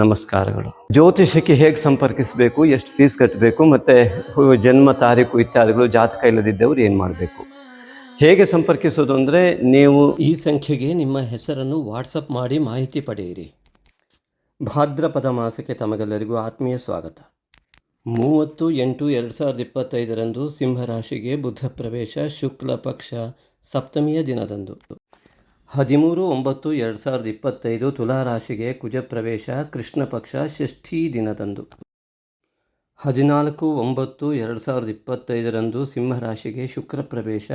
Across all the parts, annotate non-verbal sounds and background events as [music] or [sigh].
ನಮಸ್ಕಾರಗಳು. ಜ್ಯೋತಿಷಕ್ಕೆ ಹೇಗೆ ಸಂಪರ್ಕಿಸಬೇಕು, ಎಷ್ಟು ಫೀಸ್ ಕಟ್ಟಬೇಕು ಮತ್ತು ಜನ್ಮ ತಾರೀಕು ಇತ್ಯಾದಿಗಳು, ಜಾತಕ ಇಲ್ಲದಿದ್ದವರು ಏನು ಮಾಡಬೇಕು? ಹೇಗೆ ಸಂಪರ್ಕಿಸೋದು ಅಂದರೆ ನೀವು ಈ ಸಂಖ್ಯೆಗೆ ನಿಮ್ಮ ಹೆಸರನ್ನು ವಾಟ್ಸಪ್ ಮಾಡಿ ಮಾಹಿತಿ ಪಡೆಯಿರಿ. ಭಾದ್ರಪದ ಮಾಸಕ್ಕೆ ತಮಗೆಲ್ಲರಿಗೂ ಆತ್ಮೀಯ ಸ್ವಾಗತ. ಮೂವತ್ತು ಎಂಟು ಎರಡು ಸಾವಿರದ ಇಪ್ಪತ್ತೈದರಂದು ಸಿಂಹರಾಶಿಗೆ ಬುಧ ಪ್ರವೇಶ, ಶುಕ್ಲ ಪಕ್ಷ, ಸಪ್ತಮಿಯ ದಿನದಂದು. ಹದಿಮೂರು ಒಂಬತ್ತು ಎರಡು ಸಾವಿರದ ಇಪ್ಪತ್ತೈದು ತುಲಾ ರಾಶಿಗೆ ಕುಜ ಪ್ರವೇಶ ಕೃಷ್ಣ ಪಕ್ಷ ಷಷ್ಠಿ ದಿನದಂದು. ಹದಿನಾಲ್ಕು ಒಂಬತ್ತು ಎರಡು ಸಾವಿರದ ಇಪ್ಪತ್ತೈದರಂದು ಸಿಂಹರಾಶಿಗೆ ಶುಕ್ರ ಪ್ರವೇಶ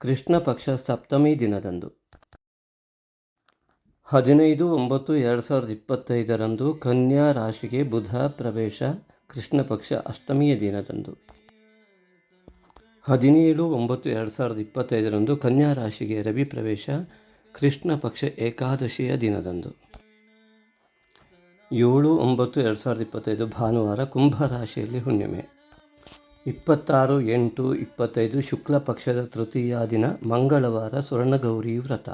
ಕೃಷ್ಣ ಪಕ್ಷ ಸಪ್ತಮಿ ದಿನದಂದು. ಹದಿನೈದು ಒಂಬತ್ತು ಎರಡು ಸಾವಿರದ ಇಪ್ಪತ್ತೈದರಂದು ಕನ್ಯಾ ರಾಶಿಗೆ ಬುಧ ಪ್ರವೇಶ ಕೃಷ್ಣ ಪಕ್ಷ ಅಷ್ಟಮಿಯ ದಿನದಂದು. ಹದಿನೇಳು ಒಂಬತ್ತು ಎರಡು ಸಾವಿರದ ಇಪ್ಪತ್ತೈದರಂದು ಕನ್ಯಾ ರಾಶಿಗೆ ರವಿ ಪ್ರವೇಶ ಕೃಷ್ಣ ಪಕ್ಷ ಏಕಾದಶಿಯ ದಿನದಂದು. ಏಳು ಒಂಬತ್ತು ಎರಡು ಸಾವಿರದ ಇಪ್ಪತ್ತೈದು ಭಾನುವಾರ ಕುಂಭ ರಾಶಿಯಲ್ಲಿ ಹುಣ್ಣಿಮೆ. ಇಪ್ಪತ್ತಾರು ಎಂಟು ಇಪ್ಪತ್ತೈದು ಶುಕ್ಲ ಪಕ್ಷದ ತೃತೀಯ ದಿನ ಮಂಗಳವಾರ ಸ್ವರ್ಣಗೌರಿ ವ್ರತ.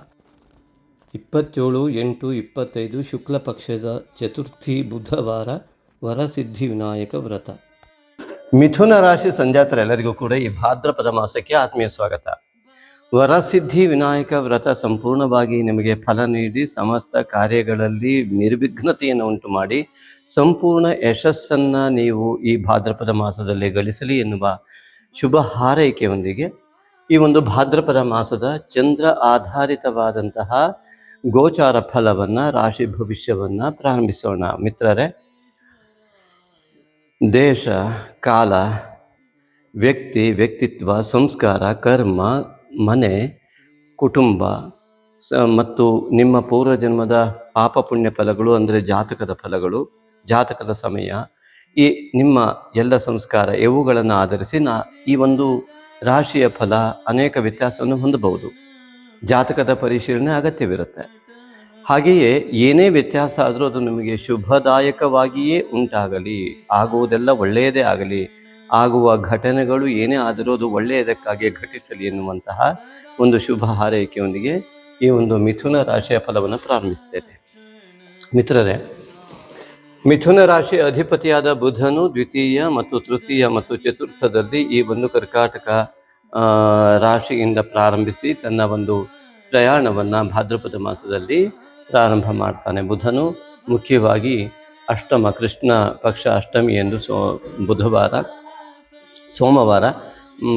ಇಪ್ಪತ್ತೇಳು ಎಂಟು ಇಪ್ಪತ್ತೈದು ಶುಕ್ಲ ಪಕ್ಷದ ಚತುರ್ಥಿ ಬುಧವಾರ ವರಸಿದ್ಧಿ ವಿನಾಯಕ ವ್ರತ. ಮಿಥುನ ರಾಶಿ ಸಂಜಾತರೆಲ್ಲರಿಗೂ ಕೂಡ ಈ ಭಾದ್ರಪದ ಮಾಸಕ್ಕೆ ಆತ್ಮೀಯ ಸ್ವಾಗತ. ವರಸಿದ್ಧಿ ವಿನಾಯಕ ವ್ರತ ಸಂಪೂರ್ಣವಾಗಿ ನಿಮಗೆ ಫಲ ನೀಡಿ ಸಮಸ್ತ ಕಾರ್ಯಗಳಲ್ಲಿ ನಿರ್ವಿಘ್ನತೆಯನ್ನು ಉಂಟು ಮಾಡಿ ಸಂಪೂರ್ಣ ಯಶಸ್ಸನ್ನು ನೀವು ಈ ಭಾದ್ರಪದ ಮಾಸದಲ್ಲಿ ಗಳಿಸಲಿ ಎನ್ನುವ ಶುಭ ಹಾರೈಕೆಯೊಂದಿಗೆ ಈ ಒಂದು ಭಾದ್ರಪದ ಮಾಸದ ಚಂದ್ರ ಆಧಾರಿತವಾದಂತಹ ಗೋಚಾರ ಫಲವನ್ನು, ರಾಶಿ ಭವಿಷ್ಯವನ್ನು ಪ್ರಾರಂಭಿಸೋಣ. ಮಿತ್ರರೇ, ದೇಶ, ಕಾಲ, ವ್ಯಕ್ತಿ, ವ್ಯಕ್ತಿತ್ವ, ಸಂಸ್ಕಾರ, ಕರ್ಮ ಮನೆ, ಕುಟುಂಬ, ಸ, ಮತ್ತು ನಿಮ್ಮ ಪೂರ್ವಜನ್ಮದ ಪಾಪ ಪುಣ್ಯ ಫಲಗಳು ಅಂದರೆ ಜಾತಕದ ಫಲಗಳು, ಜಾತಕದ ಸಮಯ, ಈ ನಿಮ್ಮ ಎಲ್ಲ ಸಂಸ್ಕಾರ ಇವುಗಳನ್ನು ಆಧರಿಸಿ ನಾ ಈ ಒಂದು ರಾಶಿಯ ಫಲ ಅನೇಕ ವ್ಯತ್ಯಾಸವನ್ನು ಹೊಂದಬಹುದು. ಜಾತಕದ ಪರಿಶೀಲನೆ ಅಗತ್ಯವಿರುತ್ತೆ. ಹಾಗೆಯೇ ಏನೇ ವ್ಯತ್ಯಾಸ ಆದರೂ ಅದು ನಿಮಗೆ ಶುಭದಾಯಕವಾಗಿಯೇ ಉಂಟಾಗಲಿ, ಆಗುವುದೆಲ್ಲ ಒಳ್ಳೆಯದೇ ಆಗಲಿ ಆಗುವ ಘಟನೆಗಳು ಏನೇ ಆದರೂ ಅದು ಒಳ್ಳೆಯದಕ್ಕಾಗಿ ಘಟಿಸಲಿ ಎನ್ನುವಂತಹ ಒಂದು ಶುಭ ಹಾರೈಕೆಯೊಂದಿಗೆ ಈ ಒಂದು ಮಿಥುನ ರಾಶಿಯ ಫಲವನ್ನು ಪ್ರಾರಂಭಿಸ್ತೇನೆ ಮಿತ್ರರೇ, ಮಿಥುನ ರಾಶಿ ಅಧಿಪತಿಯಾದ ಬುಧನು ದ್ವಿತೀಯ ಮತ್ತು ತೃತೀಯ ಮತ್ತು ಚತುರ್ಥದಲ್ಲಿ ಈ ಒಂದು ಕರ್ಕಾಟಕ ರಾಶಿಯಿಂದ ಪ್ರಾರಂಭಿಸಿ ತನ್ನ ಒಂದು ಪ್ರಯಾಣವನ್ನು ಭಾದ್ರಪದ ಮಾಸದಲ್ಲಿ ಪ್ರಾರಂಭ ಮಾಡ್ತಾನೆ. ಬುಧನು ಮುಖ್ಯವಾಗಿ ಅಷ್ಟಮ ಕೃಷ್ಣ ಪಕ್ಷ ಅಷ್ಟಮಿ ಎಂದು ಸೋ ಬುಧವಾರ ಸೋಮವಾರ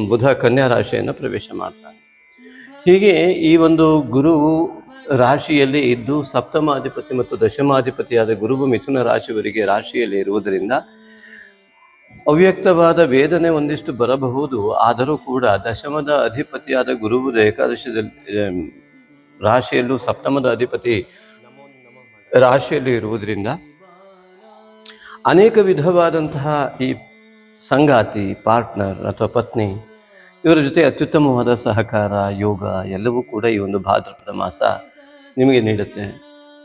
ಬುಧ ಕನ್ಯಾ ರಾಶಿಯನ್ನು ಪ್ರವೇಶ ಮಾಡ್ತಾನೆ. ಹೀಗೆ ಈ ಒಂದು ಗುರು ರಾಶಿಯಲ್ಲಿ ಇದ್ದು ಸಪ್ತಮಾಧಿಪತಿ ಮತ್ತು ದಶಮಾಧಿಪತಿಯಾದ ಗುರುವು ಮಿಥುನ ರಾಶಿಯವರಿಗೆ ರಾಶಿಯಲ್ಲಿ ಇರುವುದರಿಂದ ಅವ್ಯಕ್ತವಾದ ವೇದನೆ ಒಂದಿಷ್ಟು ಬರಬಹುದು. ಆದರೂ ಕೂಡ ದಶಮದ ಅಧಿಪತಿಯಾದ ಗುರುವು ಏಕಾದಶದಲ್ಲಿ ರಾಶಿಯಲ್ಲೂ ಸಪ್ತಮದ ಅಧಿಪತಿ ರಾಶಿಯಲ್ಲಿ ಇರುವುದರಿಂದ ಅನೇಕ ವಿಧವಾದಂತಹ ಈ ಸಂಗಾತಿ, ಪಾರ್ಟ್ನರ್ ಅಥವಾ ಪತ್ನಿ, ಇವರ ಜೊತೆ ಅತ್ಯುತ್ತಮವಾದ ಸಹಕಾರ, ಯೋಗ ಎಲ್ಲವೂ ಕೂಡ ಈ ಒಂದು ಭಾದ್ರಪದ ಮಾಸ ನಿಮಗೆ ನೀಡುತ್ತೆ.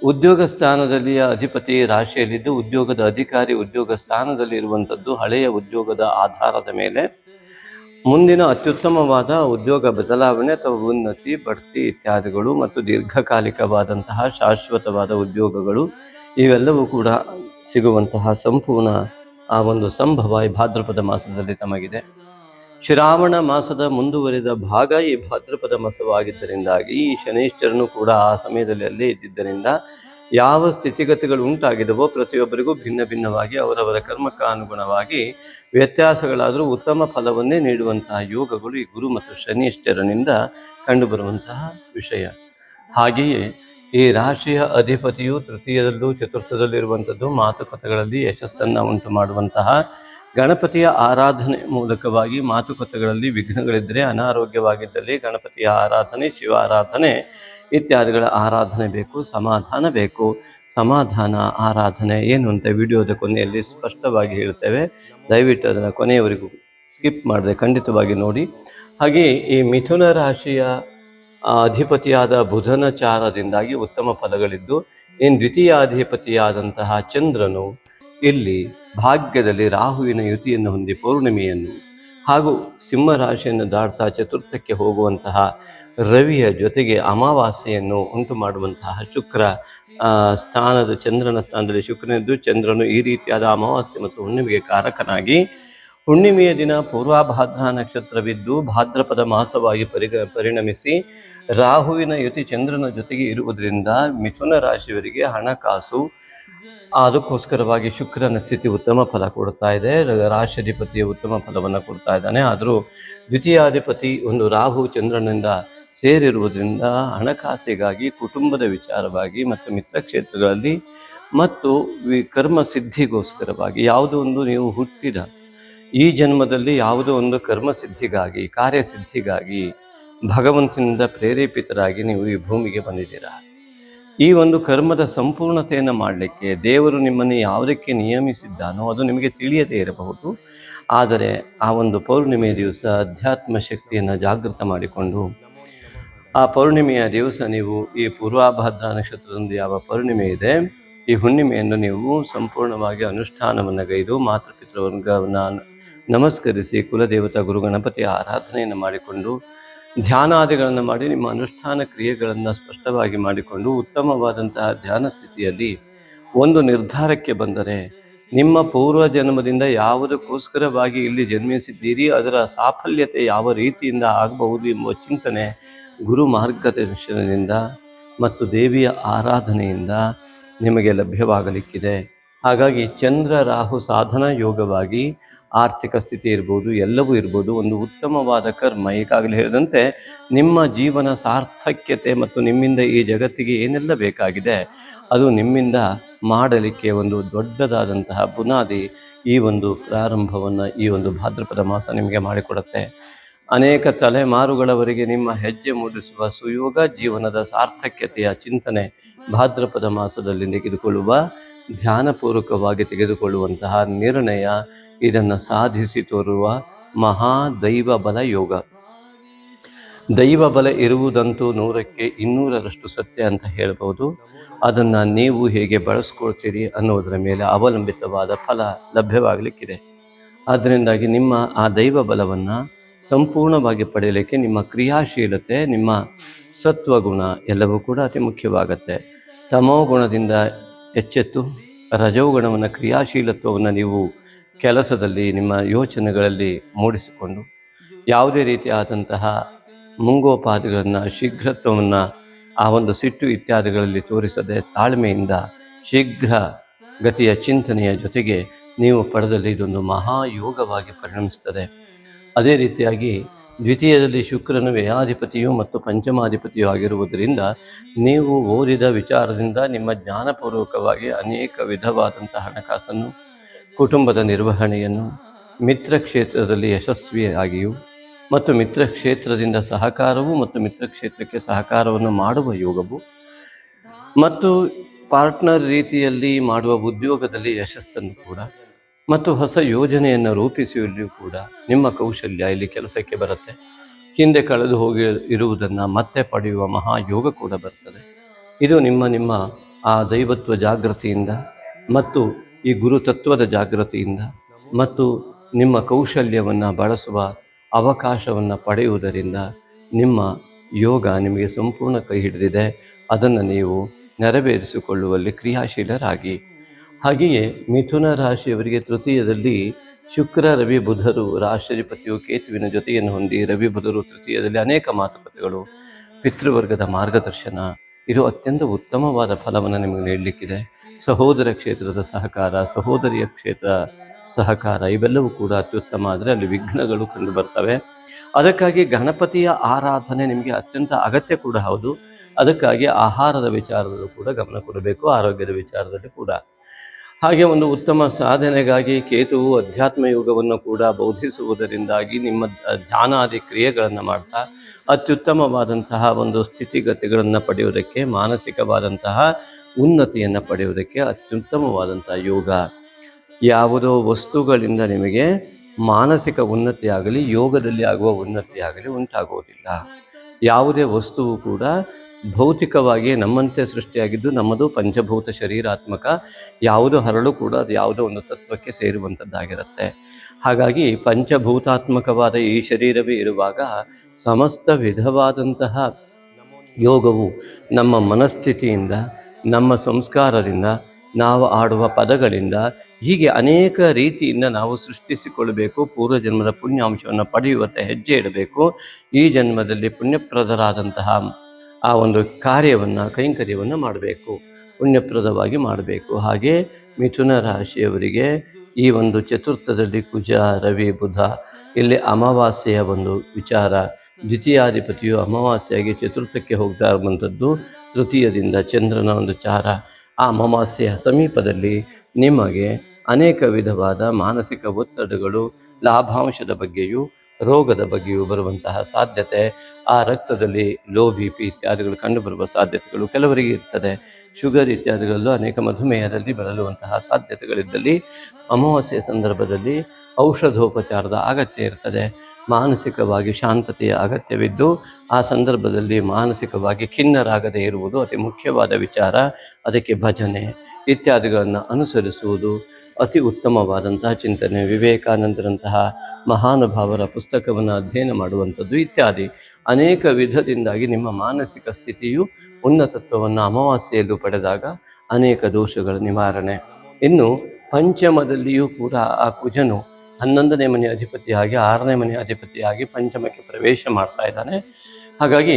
ಉದ್ಯೋಗ ಸ್ಥಾನದಲ್ಲಿಯ ಅಧಿಪತಿ ರಾಶಿಯಲ್ಲಿದ್ದು ಉದ್ಯೋಗದ ಅಧಿಕಾರಿ ಉದ್ಯೋಗ ಸ್ಥಾನದಲ್ಲಿ ಇರುವಂಥದ್ದು ಹಳೆಯ ಉದ್ಯೋಗದ ಆಧಾರದ ಮೇಲೆ. ಮುಂದಿನ ಅತ್ಯುತ್ತಮವಾದ ಉದ್ಯೋಗ ಬದಲಾವಣೆ ಅಥವಾ ಉನ್ನತಿ, ಬಡ್ತಿ ಇತ್ಯಾದಿಗಳು ಮತ್ತು ದೀರ್ಘಕಾಲಿಕವಾದಂತಹ ಶಾಶ್ವತವಾದ ಉದ್ಯೋಗಗಳು ಇವೆಲ್ಲವೂ ಕೂಡ ಸಿಗುವಂತಹ ಸಂಪೂರ್ಣ ಆ ಒಂದು ಸಂಭವ ಈ ಭಾದ್ರಪದ ಮಾಸದಲ್ಲಿ ತಮಗಿದೆ. ಶ್ರಾವಣ ಮಾಸದ ಮುಂದುವರಿದ ಭಾಗ ಈ ಭಾದ್ರಪದ ಮಾಸವಾಗಿದ್ದರಿಂದಾಗಿ ಈ ಶನೇಶ್ವರನು ಕೂಡ ಆ ಸಮಯದಲ್ಲಿ ಅಲ್ಲೇ ಇದ್ದಿದ್ದರಿಂದ ಯಾವ ಸ್ಥಿತಿಗತಿಗಳು ಉಂಟಾಗಿದವೋ ಪ್ರತಿಯೊಬ್ಬರಿಗೂ ಭಿನ್ನ ಭಿನ್ನವಾಗಿ ಅವರವರ ಕರ್ಮಕ್ಕೆ ಅನುಗುಣವಾಗಿ ವ್ಯತ್ಯಾಸಗಳಾದರೂ ಉತ್ತಮ ಫಲವನ್ನೇ ನೀಡುವಂತಹ ಯೋಗಗಳು ಈ ಗುರು ಮತ್ತು ಶನಿಶ್ಚರನಿಂದ ಕಂಡುಬರುವಂತಹ ವಿಷಯ. ಹಾಗೆಯೇ ಈ ರಾಶಿಯ ಅಧಿಪತಿಯು ತೃತೀಯದಲ್ಲೂ ಚತುರ್ಥದಲ್ಲಿರುವಂಥದ್ದು ಮಾತುಕತೆಗಳಲ್ಲಿ ಯಶಸ್ಸನ್ನು ಉಂಟು ಮಾಡುವಂತಹ ಗಣಪತಿಯ ಆರಾಧನೆ ಮೂಲಕವಾಗಿ ಮಾತುಕತೆಗಳಲ್ಲಿ ವಿಘ್ನಗಳಿದ್ದರೆ, ಅನಾರೋಗ್ಯವಾಗಿದ್ದಲ್ಲಿ ಗಣಪತಿಯ ಆರಾಧನೆ, ಶಿವ ಆರಾಧನೆ ಇತ್ಯಾದಿಗಳ ಆರಾಧನೆ ಬೇಕು, ಸಮಾಧಾನ ಬೇಕು. ಸಮಾಧಾನ, ಆರಾಧನೆ ಏನು ಅಂತ ವಿಡಿಯೋದ ಕೊನೆಯಲ್ಲಿ ಸ್ಪಷ್ಟವಾಗಿ ಹೇಳ್ತೇವೆ ದಯವಿಟ್ಟು ಅದನ್ನು ಕೊನೆಯವರೆಗೂ ಸ್ಕಿಪ್ ಮಾಡದೆ ಖಂಡಿತವಾಗಿ ನೋಡಿ. ಹಾಗೆ ಈ ಮಿಥುನ ರಾಶಿಯ ಅಧಿಪತಿಯಾದ ಬುಧನ ಚಾರದಿಂದಾಗಿ ಉತ್ತಮ ಫಲಗಳಿದ್ದು ದ್ವಿತೀಯ ದ್ವಿತೀಯಾಧಿಪತಿಯಾದಂತಹ ಚಂದ್ರನು ಇಲ್ಲಿ ಭಾಗ್ಯದಲ್ಲಿ ರಾಹುವಿನ ಯುತಿಯನ್ನು ಹೊಂದಿ ಪೌರ್ಣಿಮೆಯನ್ನು ಹಾಗೂ ಸಿಂಹರಾಶಿಯನ್ನು ದಾಡ್ತಾ ಚತುರ್ಥಕ್ಕೆ ಹೋಗುವಂತಹ ರವಿಯ ಜೊತೆಗೆ ಅಮಾವಾಸ್ಯೆಯನ್ನು ಉಂಟು ಮಾಡುವಂತಹ ಶುಕ್ರ ಸ್ಥಾನದ ಚಂದ್ರನ ಸ್ಥಾನದಲ್ಲಿ ಶುಕ್ರನಿದ್ದು, ಚಂದ್ರನು ಈ ರೀತಿಯಾದ ಅಮಾವಾಸ್ಯೆ ಮತ್ತು ಹುಣ್ಣಿಮೆಗೆ ಕಾರಕನಾಗಿ ಹುಣ್ಣಿಮೆಯ ದಿನ ಪೂರ್ವಾಭಾದ್ರ ನಕ್ಷತ್ರವಿದ್ದು ಭಾದ್ರಪದ ಮಾಸವಾಗಿ ಪರಿಗ, ಪರಿಣಮಿಸಿ ರಾಹುವಿನ ಯುತಿ ಚಂದ್ರನ ಜೊತೆಗೆ ಇರುವುದರಿಂದ ಮಿಥುನ ರಾಶಿಯವರಿಗೆ ಹಣಕಾಸು ಅದಕ್ಕೋಸ್ಕರವಾಗಿ ಶುಕ್ರನ ಸ್ಥಿತಿ ಉತ್ತಮ ಫಲ ಕೊಡ್ತಾ ಇದೆ. ರಾಶಿಧಿಪತಿಯ ಉತ್ತಮ ಫಲವನ್ನು ಕೊಡ್ತಾ ಇದ್ದಾನೆ. ಆದರೂ ದ್ವಿತೀಯಾಧಿಪತಿ ಒಂದು ರಾಹು ಚಂದ್ರನಿಂದ ಸೇರಿರುವುದರಿಂದ ಹಣಕಾಸಿಗಾಗಿ ಕುಟುಂಬದ ವಿಚಾರವಾಗಿ ಮತ್ತು ಮಿತ್ರ ಕ್ಷೇತ್ರಗಳಲ್ಲಿ ಮತ್ತು ವಿ- ಕರ್ಮ ಸಿದ್ಧಿಗೋಸ್ಕರವಾಗಿ ಯಾವುದೋ ಒಂದು ನೀವು ಹುಟ್ಟಿದ ಈ ಜನ್ಮದಲ್ಲಿ ಯಾವುದೋ ಒಂದು ಕರ್ಮಸಿದ್ಧಿಗಾಗಿ, ಕಾರ್ಯಸಿದ್ಧಿಗಾಗಿ ಭಗವಂತನಿಂದ ಪ್ರೇರೇಪಿತರಾಗಿ ನೀವು ಈ ಭೂಮಿಗೆ ಬಂದಿದ್ದೀರಾ? ಈ ಒಂದು ಕರ್ಮದ ಸಂಪೂರ್ಣತೆಯನ್ನು ಮಾಡಲಿಕ್ಕೆ ದೇವರು ನಿಮ್ಮನ್ನು ಯಾವುದಕ್ಕೆ ನಿಯಮಿಸಿದ್ದಾನೋ ಅದು ನಿಮಗೆ ತಿಳಿಯದೇ ಇರಬಹುದು. ಆದರೆ ಆ ಒಂದು ಪೌರ್ಣಿಮೆಯ ದಿವಸ ಅಧ್ಯಾತ್ಮ ಶಕ್ತಿಯನ್ನು ಜಾಗೃತ ಮಾಡಿಕೊಂಡು ಆ ಪೌರ್ಣಿಮೆಯ ದಿವಸ ನೀವು ಈ ಪೂರ್ವಾಭದ್ರ ನಕ್ಷತ್ರದಂದು ಯಾವ ಪೌರ್ಣಿಮೆ ಇದೆ, ಈ ಹುಣ್ಣಿಮೆಯನ್ನು ನೀವು ಸಂಪೂರ್ಣವಾಗಿ ಅನುಷ್ಠಾನವನ್ನು ಗೈದು ಮಾತೃಪಿತೃವರ್ಗವನ್ನು ನಮಸ್ಕರಿಸಿ ಕುಲದೇವತಾ ಗುರು ಗಣಪತಿಯ ಆರಾಧನೆಯನ್ನು ಮಾಡಿಕೊಂಡು ಧ್ಯಾನಾದಿಗಳನ್ನು ಮಾಡಿ ನಿಮ್ಮ ಅನುಷ್ಠಾನ ಕ್ರಿಯೆಗಳನ್ನು ಸ್ಪಷ್ಟವಾಗಿ ಮಾಡಿಕೊಂಡು ಉತ್ತಮವಾದಂತಹ ಧ್ಯಾನ ಸ್ಥಿತಿಯಲ್ಲಿ ಒಂದು ನಿರ್ಧಾರಕ್ಕೆ ಬಂದರೆ ನಿಮ್ಮ ಪೂರ್ವ ಜನ್ಮದಿಂದ ಯಾವುದಕ್ಕೋಸ್ಕರವಾಗಿ ಇಲ್ಲಿ ಜನ್ಮಿಸಿದ್ದೀರಿ, ಅದರ ಸಾಫಲ್ಯತೆ ಯಾವ ರೀತಿಯಿಂದ ಆಗಬಹುದು ಎಂಬ ಚಿಂತನೆ ಗುರು ಮಾರ್ಗದರ್ಶನದಿಂದ ಮತ್ತು ದೇವಿಯ ಆರಾಧನೆಯಿಂದ ನಿಮಗೆ ಲಭ್ಯವಾಗಲಿಕ್ಕಿದೆ. ಹಾಗಾಗಿ ಚಂದ್ರ ರಾಹು ಸಾಧನಾ ಯೋಗವಾಗಿ ಆರ್ಥಿಕ ಸ್ಥಿತಿ ಇರ್ಬೋದು, ಎಲ್ಲವೂ ಇರ್ಬೋದು, ಒಂದು ಉತ್ತಮವಾದ ಕರ್ಮ. ಈಗಾಗಲೇ ಹೇಳಿದಂತೆ ನಿಮ್ಮ ಜೀವನ ಸಾರ್ಥಕ್ಯತೆ ಮತ್ತು ನಿಮ್ಮಿಂದ ಈ ಜಗತ್ತಿಗೆ ಏನೆಲ್ಲ ಬೇಕಾಗಿದೆ, ಅದು ನಿಮ್ಮಿಂದ ಮಾಡಲಿಕ್ಕೆ ಒಂದು ದೊಡ್ಡದಾದಂತಹ ಬುನಾದಿ ಈ ಒಂದು ಪ್ರಾರಂಭವನ್ನು ಈ ಒಂದು ಭಾದ್ರಪದ ಮಾಸ ನಿಮಗೆ ಮಾಡಿಕೊಡುತ್ತೆ. ಅನೇಕ ತಲೆಮಾರುಗಳವರೆಗೆ ನಿಮ್ಮ ಹೆಜ್ಜೆ ಮೂಡಿಸುವ ಸುಯೋಗ ಜೀವನದ ಸಾರ್ಥಕ್ಯತೆಯ ಚಿಂತನೆ ಭಾದ್ರಪದ ಮಾಸದಲ್ಲಿ ತೆಗೆದುಕೊಳ್ಳುವ ಧ್ಯಾನಪೂರ್ವಕವಾಗಿ ತೆಗೆದುಕೊಳ್ಳುವಂತಹ ನಿರ್ಣಯ ಇದನ್ನು ಸಾಧಿಸಿ ತೋರುವ ಮಹಾ ದೈವ ಬಲ ಯೋಗ. ದೈವ ಬಲ ಇರುವುದಂತೂ ನೂರಕ್ಕೆ ಇನ್ನೂರರಷ್ಟು ಸತ್ಯ ಅಂತ ಹೇಳ್ಬೋದು. ಅದನ್ನು ನೀವು ಹೇಗೆ ಬಳಸ್ಕೊಳ್ತೀರಿ ಅನ್ನೋದರ ಮೇಲೆ ಅವಲಂಬಿತವಾದ ಫಲ ಲಭ್ಯವಾಗಲಿಕ್ಕಿದೆ. ಆದ್ದರಿಂದಾಗಿ ನಿಮ್ಮ ಆ ದೈವ ಬಲವನ್ನು ಸಂಪೂರ್ಣವಾಗಿ ಪಡೆಯಲಿಕ್ಕೆ ನಿಮ್ಮ ಕ್ರಿಯಾಶೀಲತೆ, ನಿಮ್ಮ ಸತ್ವಗುಣ ಎಲ್ಲವೂ ಕೂಡ ಅತಿ ಮುಖ್ಯವಾಗತ್ತೆ. ತಮೋ ಗುಣದಿಂದ ಎಚ್ಚೆತ್ತು. ರಜೋಗುಣವನ್ನು, ಕ್ರಿಯಾಶೀಲತ್ವವನ್ನು ನೀವು ಕೆಲಸದಲ್ಲಿ, ನಿಮ್ಮ ಯೋಚನೆಗಳಲ್ಲಿ ಮೂಡಿಸಿಕೊಂಡು, ಯಾವುದೇ ರೀತಿಯಾದಂತಹ ಮುಂಗೋಪಾದಿಗಳನ್ನು, ಶೀಘ್ರತ್ವವನ್ನು ಆ ಒಂದು ಸಿಟ್ಟು ಇತ್ಯಾದಿಗಳಲ್ಲಿ ತೋರಿಸದೆ ತಾಳ್ಮೆಯಿಂದ ಶೀಘ್ರ ಗತಿಯ ಚಿಂತನೆಯ ಜೊತೆಗೆ ನೀವು ಪಡೆದಲ್ಲಿ ಇದೊಂದು ಮಹಾಯೋಗವಾಗಿ ಪರಿಣಮಿಸ್ತದೆ. ಅದೇ ರೀತಿಯಾಗಿ ದ್ವಿತೀಯದಲ್ಲಿ ಶುಕ್ರನು ವ್ಯಯಾಧಿಪತಿಯು ಮತ್ತು ಪಂಚಮಾಧಿಪತಿಯು ಆಗಿರುವುದರಿಂದ ನೀವು ಓದಿದ ವಿಚಾರದಿಂದ ನಿಮ್ಮ ಜ್ಞಾನಪೂರ್ವಕವಾಗಿ ಅನೇಕ ವಿಧವಾದಂಥ ಹಣಕಾಸನ್ನು, ಕುಟುಂಬದ ನಿರ್ವಹಣೆಯನ್ನು, ಮಿತ್ರ ಕ್ಷೇತ್ರದಲ್ಲಿ ಯಶಸ್ವಿಯಾಗಿಯೂ ಮತ್ತು ಮಿತ್ರ ಕ್ಷೇತ್ರದಿಂದ ಸಹಕಾರವು ಮತ್ತು ಮಿತ್ರ ಕ್ಷೇತ್ರಕ್ಕೆ ಸಹಕಾರವನ್ನು ಮಾಡುವ ಯೋಗವು ಮತ್ತು ಪಾರ್ಟ್ನರ್ ರೀತಿಯಲ್ಲಿ ಮಾಡುವ ಉದ್ಯೋಗದಲ್ಲಿ ಯಶಸ್ಸನ್ನು ಕೂಡ ಮತ್ತು ಹೊಸ ಯೋಜನೆಯನ್ನು ರೂಪಿಸುವಲ್ಲಿಯೂ ಕೂಡ ನಿಮ್ಮ ಕೌಶಲ್ಯ ಇಲ್ಲಿ ಕೆಲಸಕ್ಕೆ ಬರುತ್ತೆ. ಹಿಂದೆ ಕಳೆದು ಹೋಗಿ ಇರುವುದನ್ನು ಮತ್ತೆ ಪಡೆಯುವ ಮಹಾಯೋಗ ಕೂಡ ಬರ್ತದೆ. ಇದು ನಿಮ್ಮ ನಿಮ್ಮ ಆ ದೈವತ್ವ ಜಾಗೃತಿಯಿಂದ ಮತ್ತು ಈ ಗುರುತತ್ವದ ಜಾಗೃತಿಯಿಂದ ಮತ್ತು ನಿಮ್ಮ ಕೌಶಲ್ಯವನ್ನು ಬಳಸುವ ಅವಕಾಶವನ್ನು ಪಡೆಯುವುದರಿಂದ ನಿಮ್ಮ ಯೋಗ ನಿಮಗೆ ಸಂಪೂರ್ಣ ಕೈ ಹಿಡಿದಿದೆ. ಅದನ್ನು ನೀವು ನೆರವೇರಿಸಿಕೊಳ್ಳುವಲ್ಲಿ ಕ್ರಿಯಾಶೀಲರಾಗಿ ಹಾಗೆಯೇ ಮಿಥುನ ರಾಶಿಯವರಿಗೆ ತೃತೀಯದಲ್ಲಿ ಶುಕ್ರ, ರವಿ, ಬುಧರು, ರಾಶಿಪತಿಯು ಕೇತುವಿನ ಜೊತೆಯನ್ನು ಹೊಂದಿ ರವಿ, ಬುಧರು ತೃತೀಯದಲ್ಲಿ ಅನೇಕ ಮಾತುಕತೆಗಳು, ಪಿತೃವರ್ಗದ ಮಾರ್ಗದರ್ಶನ, ಇದು ಅತ್ಯಂತ ಉತ್ತಮವಾದ ಫಲವನ್ನು ನಿಮಗೆ ನೀಡಲಿಕ್ಕಿದೆ. ಸಹೋದರ ಕ್ಷೇತ್ರದ ಸಹಕಾರ, ಸಹೋದರಿಯ ಕ್ಷೇತ್ರ ಸಹಕಾರ, ಇವೆಲ್ಲವೂ ಕೂಡ ಅತ್ಯುತ್ತಮ. ಆದರೆ ಅಲ್ಲಿ ವಿಘ್ನಗಳು ಕಂಡು ಬರ್ತವೆ. ಅದಕ್ಕಾಗಿ ಗಣಪತಿಯ ಆರಾಧನೆ ನಿಮಗೆ ಅತ್ಯಂತ ಅಗತ್ಯ ಕೂಡ ಹೌದು. ಅದಕ್ಕಾಗಿ ಆಹಾರದ ವಿಚಾರದಲ್ಲೂ ಕೂಡ ಗಮನ ಕೊಡಬೇಕು, ಆರೋಗ್ಯದ ವಿಚಾರದಲ್ಲಿ ಕೂಡ. ಹಾಗೆ ಒಂದು ಉತ್ತಮ ಸಾಧನೆಗಾಗಿ ಕೇತುವು ಅಧ್ಯಾತ್ಮ ಯೋಗವನ್ನು ಕೂಡ ಬೋಧಿಸುವುದರಿಂದಾಗಿ ನಿಮ್ಮ ಧ್ಯಾನಾದಿ ಕ್ರಿಯೆಗಳನ್ನು ಮಾಡ್ತಾ ಅತ್ಯುತ್ತಮವಾದಂತಹ ಒಂದು ಸ್ಥಿತಿಗತಿಗಳನ್ನು ಪಡೆಯುವುದಕ್ಕೆ, ಮಾನಸಿಕವಾದಂತಹ ಉನ್ನತಿಯನ್ನು ಪಡೆಯುವುದಕ್ಕೆ ಅತ್ಯುತ್ತಮವಾದಂತಹ ಯೋಗ. ಯಾವುದೋ ವಸ್ತುಗಳಿಂದ ನಿಮಗೆ ಮಾನಸಿಕ ಉನ್ನತಿಯಾಗಲಿ, ಯೋಗದಲ್ಲಿ ಆಗುವ ಉನ್ನತಿಯಾಗಲಿ ಉಂಟಾಗುವುದಿಲ್ಲ. ಯಾವುದೇ ವಸ್ತುವು ಕೂಡ ಭೌತಿಕವಾಗಿ ನಮ್ಮಂತೆ ಸೃಷ್ಟಿಯಾಗಿದ್ದು ನಮ್ಮದು ಪಂಚಭೂತ ಶರೀರಾತ್ಮಕ, ಯಾವುದು ಹರಳು ಕೂಡ ಅದು ಯಾವುದೋ ಒಂದು ತತ್ವಕ್ಕೆ ಸೇರುವಂಥದ್ದಾಗಿರುತ್ತೆ. ಹಾಗಾಗಿ ಪಂಚಭೂತಾತ್ಮಕವಾದ ಈ ಶರೀರವೇ ಇರುವಾಗ ಸಮಸ್ತ ವಿಧವಾದಂತಹ ಯೋಗವು ನಮ್ಮ ಮನಸ್ಥಿತಿಯಿಂದ, ನಮ್ಮ ಸಂಸ್ಕಾರದಿಂದ, ನಾವು ಆಡುವ ಪದಗಳಿಂದ, ಹೀಗೆ ಅನೇಕ ರೀತಿಯಿಂದ ನಾವು ಸೃಷ್ಟಿಸಿಕೊಳ್ಳಬೇಕು ಪೂರ್ವಜನ್ಮದ ಪುಣ್ಯಾಂಶವನ್ನು ಪಡೆಯುವತ್ತ ಹೆಜ್ಜೆ ಇಡಬೇಕು. ಈ ಜನ್ಮದಲ್ಲಿ ಪುಣ್ಯಪ್ರದರಾದಂತಹ ಆ ಒಂದು ಕಾರ್ಯವನ್ನು, ಕೈಂಕರ್ಯವನ್ನು ಮಾಡಬೇಕು, ಪುಣ್ಯಪ್ರದವಾಗಿ ಮಾಡಬೇಕು. ಹಾಗೆ ಮಿಥುನ ರಾಶಿಯವರಿಗೆ ಈ ಒಂದು ಚತುರ್ಥದಲ್ಲಿ ಕುಜ, ರವಿ, ಬುಧ, ಇಲ್ಲಿ ಅಮಾವಾಸ್ಯೆಯ ಒಂದು ವಿಚಾರ. ದ್ವಿತೀಯಾಧಿಪತಿಯು ಅಮಾವಾಸ್ಯೆಯಾಗಿ ಚತುರ್ಥಕ್ಕೆ ಹೋಗ್ತಾ ಇರುವಂಥದ್ದು ತೃತೀಯದಿಂದ ಚಂದ್ರನ ಒಂದು ಚಾರ. ಆ ಅಮಾವಾಸ್ಯೆಯ ಸಮೀಪದಲ್ಲಿ ನಿಮಗೆ ಅನೇಕ ವಿಧವಾದ ಮಾನಸಿಕ ಒತ್ತಡಗಳು, ಲಾಭಾಂಶದ ಬಗ್ಗೆಯೂ ರೋಗದ ಬಗ್ಗೆಯೂ ಬರುವಂತಹ ಸಾಧ್ಯತೆ, ಆ ರಕ್ತದಲ್ಲಿ ಲೋ ಬಿ ಪಿ ಇತ್ಯಾದಿಗಳು ಕಂಡುಬರುವ ಸಾಧ್ಯತೆಗಳು ಕೆಲವರಿಗೆ ಇರ್ತದೆ. ಶುಗರ್ ಇತ್ಯಾದಿಗಳಲ್ಲೂ ಅನೇಕ ಮಧುಮೇಹದಲ್ಲಿ ಬಳಲುವಂತಹ ಸಾಧ್ಯತೆಗಳಿದ್ದಲ್ಲಿ ಅಮಾವಾಸ್ಯೆಯ ಸಂದರ್ಭದಲ್ಲಿ ಔಷಧೋಪಚಾರದ ಅಗತ್ಯ ಇರ್ತದೆ. ಮಾನಸಿಕವಾಗಿ ಶಾಂತತೆಯ ಅಗತ್ಯವಿದ್ದು, ಆ ಸಂದರ್ಭದಲ್ಲಿ ಮಾನಸಿಕವಾಗಿ ಖಿನ್ನರಾಗದೇ ಇರುವುದು ಅತಿ ಮುಖ್ಯವಾದ ವಿಚಾರ. ಅದಕ್ಕೆ ಭಜನೆ ಇತ್ಯಾದಿಗಳನ್ನು ಅನುಸರಿಸುವುದು ಅತಿ ಉತ್ತಮವಾದಂತಹ ಚಿಂತನೆ. ವಿವೇಕಾನಂದರಂತಹ ಮಹಾನುಭಾವರ ಪುಸ್ತಕವನ್ನು ಅಧ್ಯಯನ ಮಾಡುವಂಥದ್ದು ಇತ್ಯಾದಿ. ಅನೇಕ ವಿಧದಿಂದಾಗಿ ನಿಮ್ಮ ಮಾನಸಿಕ ಸ್ಥಿತಿಯು ಉನ್ನತತ್ವವನ್ನು ಅಮಾವಾಸ್ಯೆಯಲ್ಲೂ ಪಡೆದಾಗ ಅನೇಕ ದೋಷಗಳ ನಿವಾರಣೆ. ಇನ್ನು ಪಂಚಮದಲ್ಲಿಯೂ ಕೂಡ ಆ ಕುಜನು ಹನ್ನೊಂದನೇ ಮನೆಯ ಅಧಿಪತಿಯಾಗಿ, ಆರನೇ ಮನೆಯ ಅಧಿಪತಿಯಾಗಿ ಪಂಚಮಕ್ಕೆ ಪ್ರವೇಶ ಮಾಡ್ತಾ ಇದ್ದಾನೆ. ಹಾಗಾಗಿ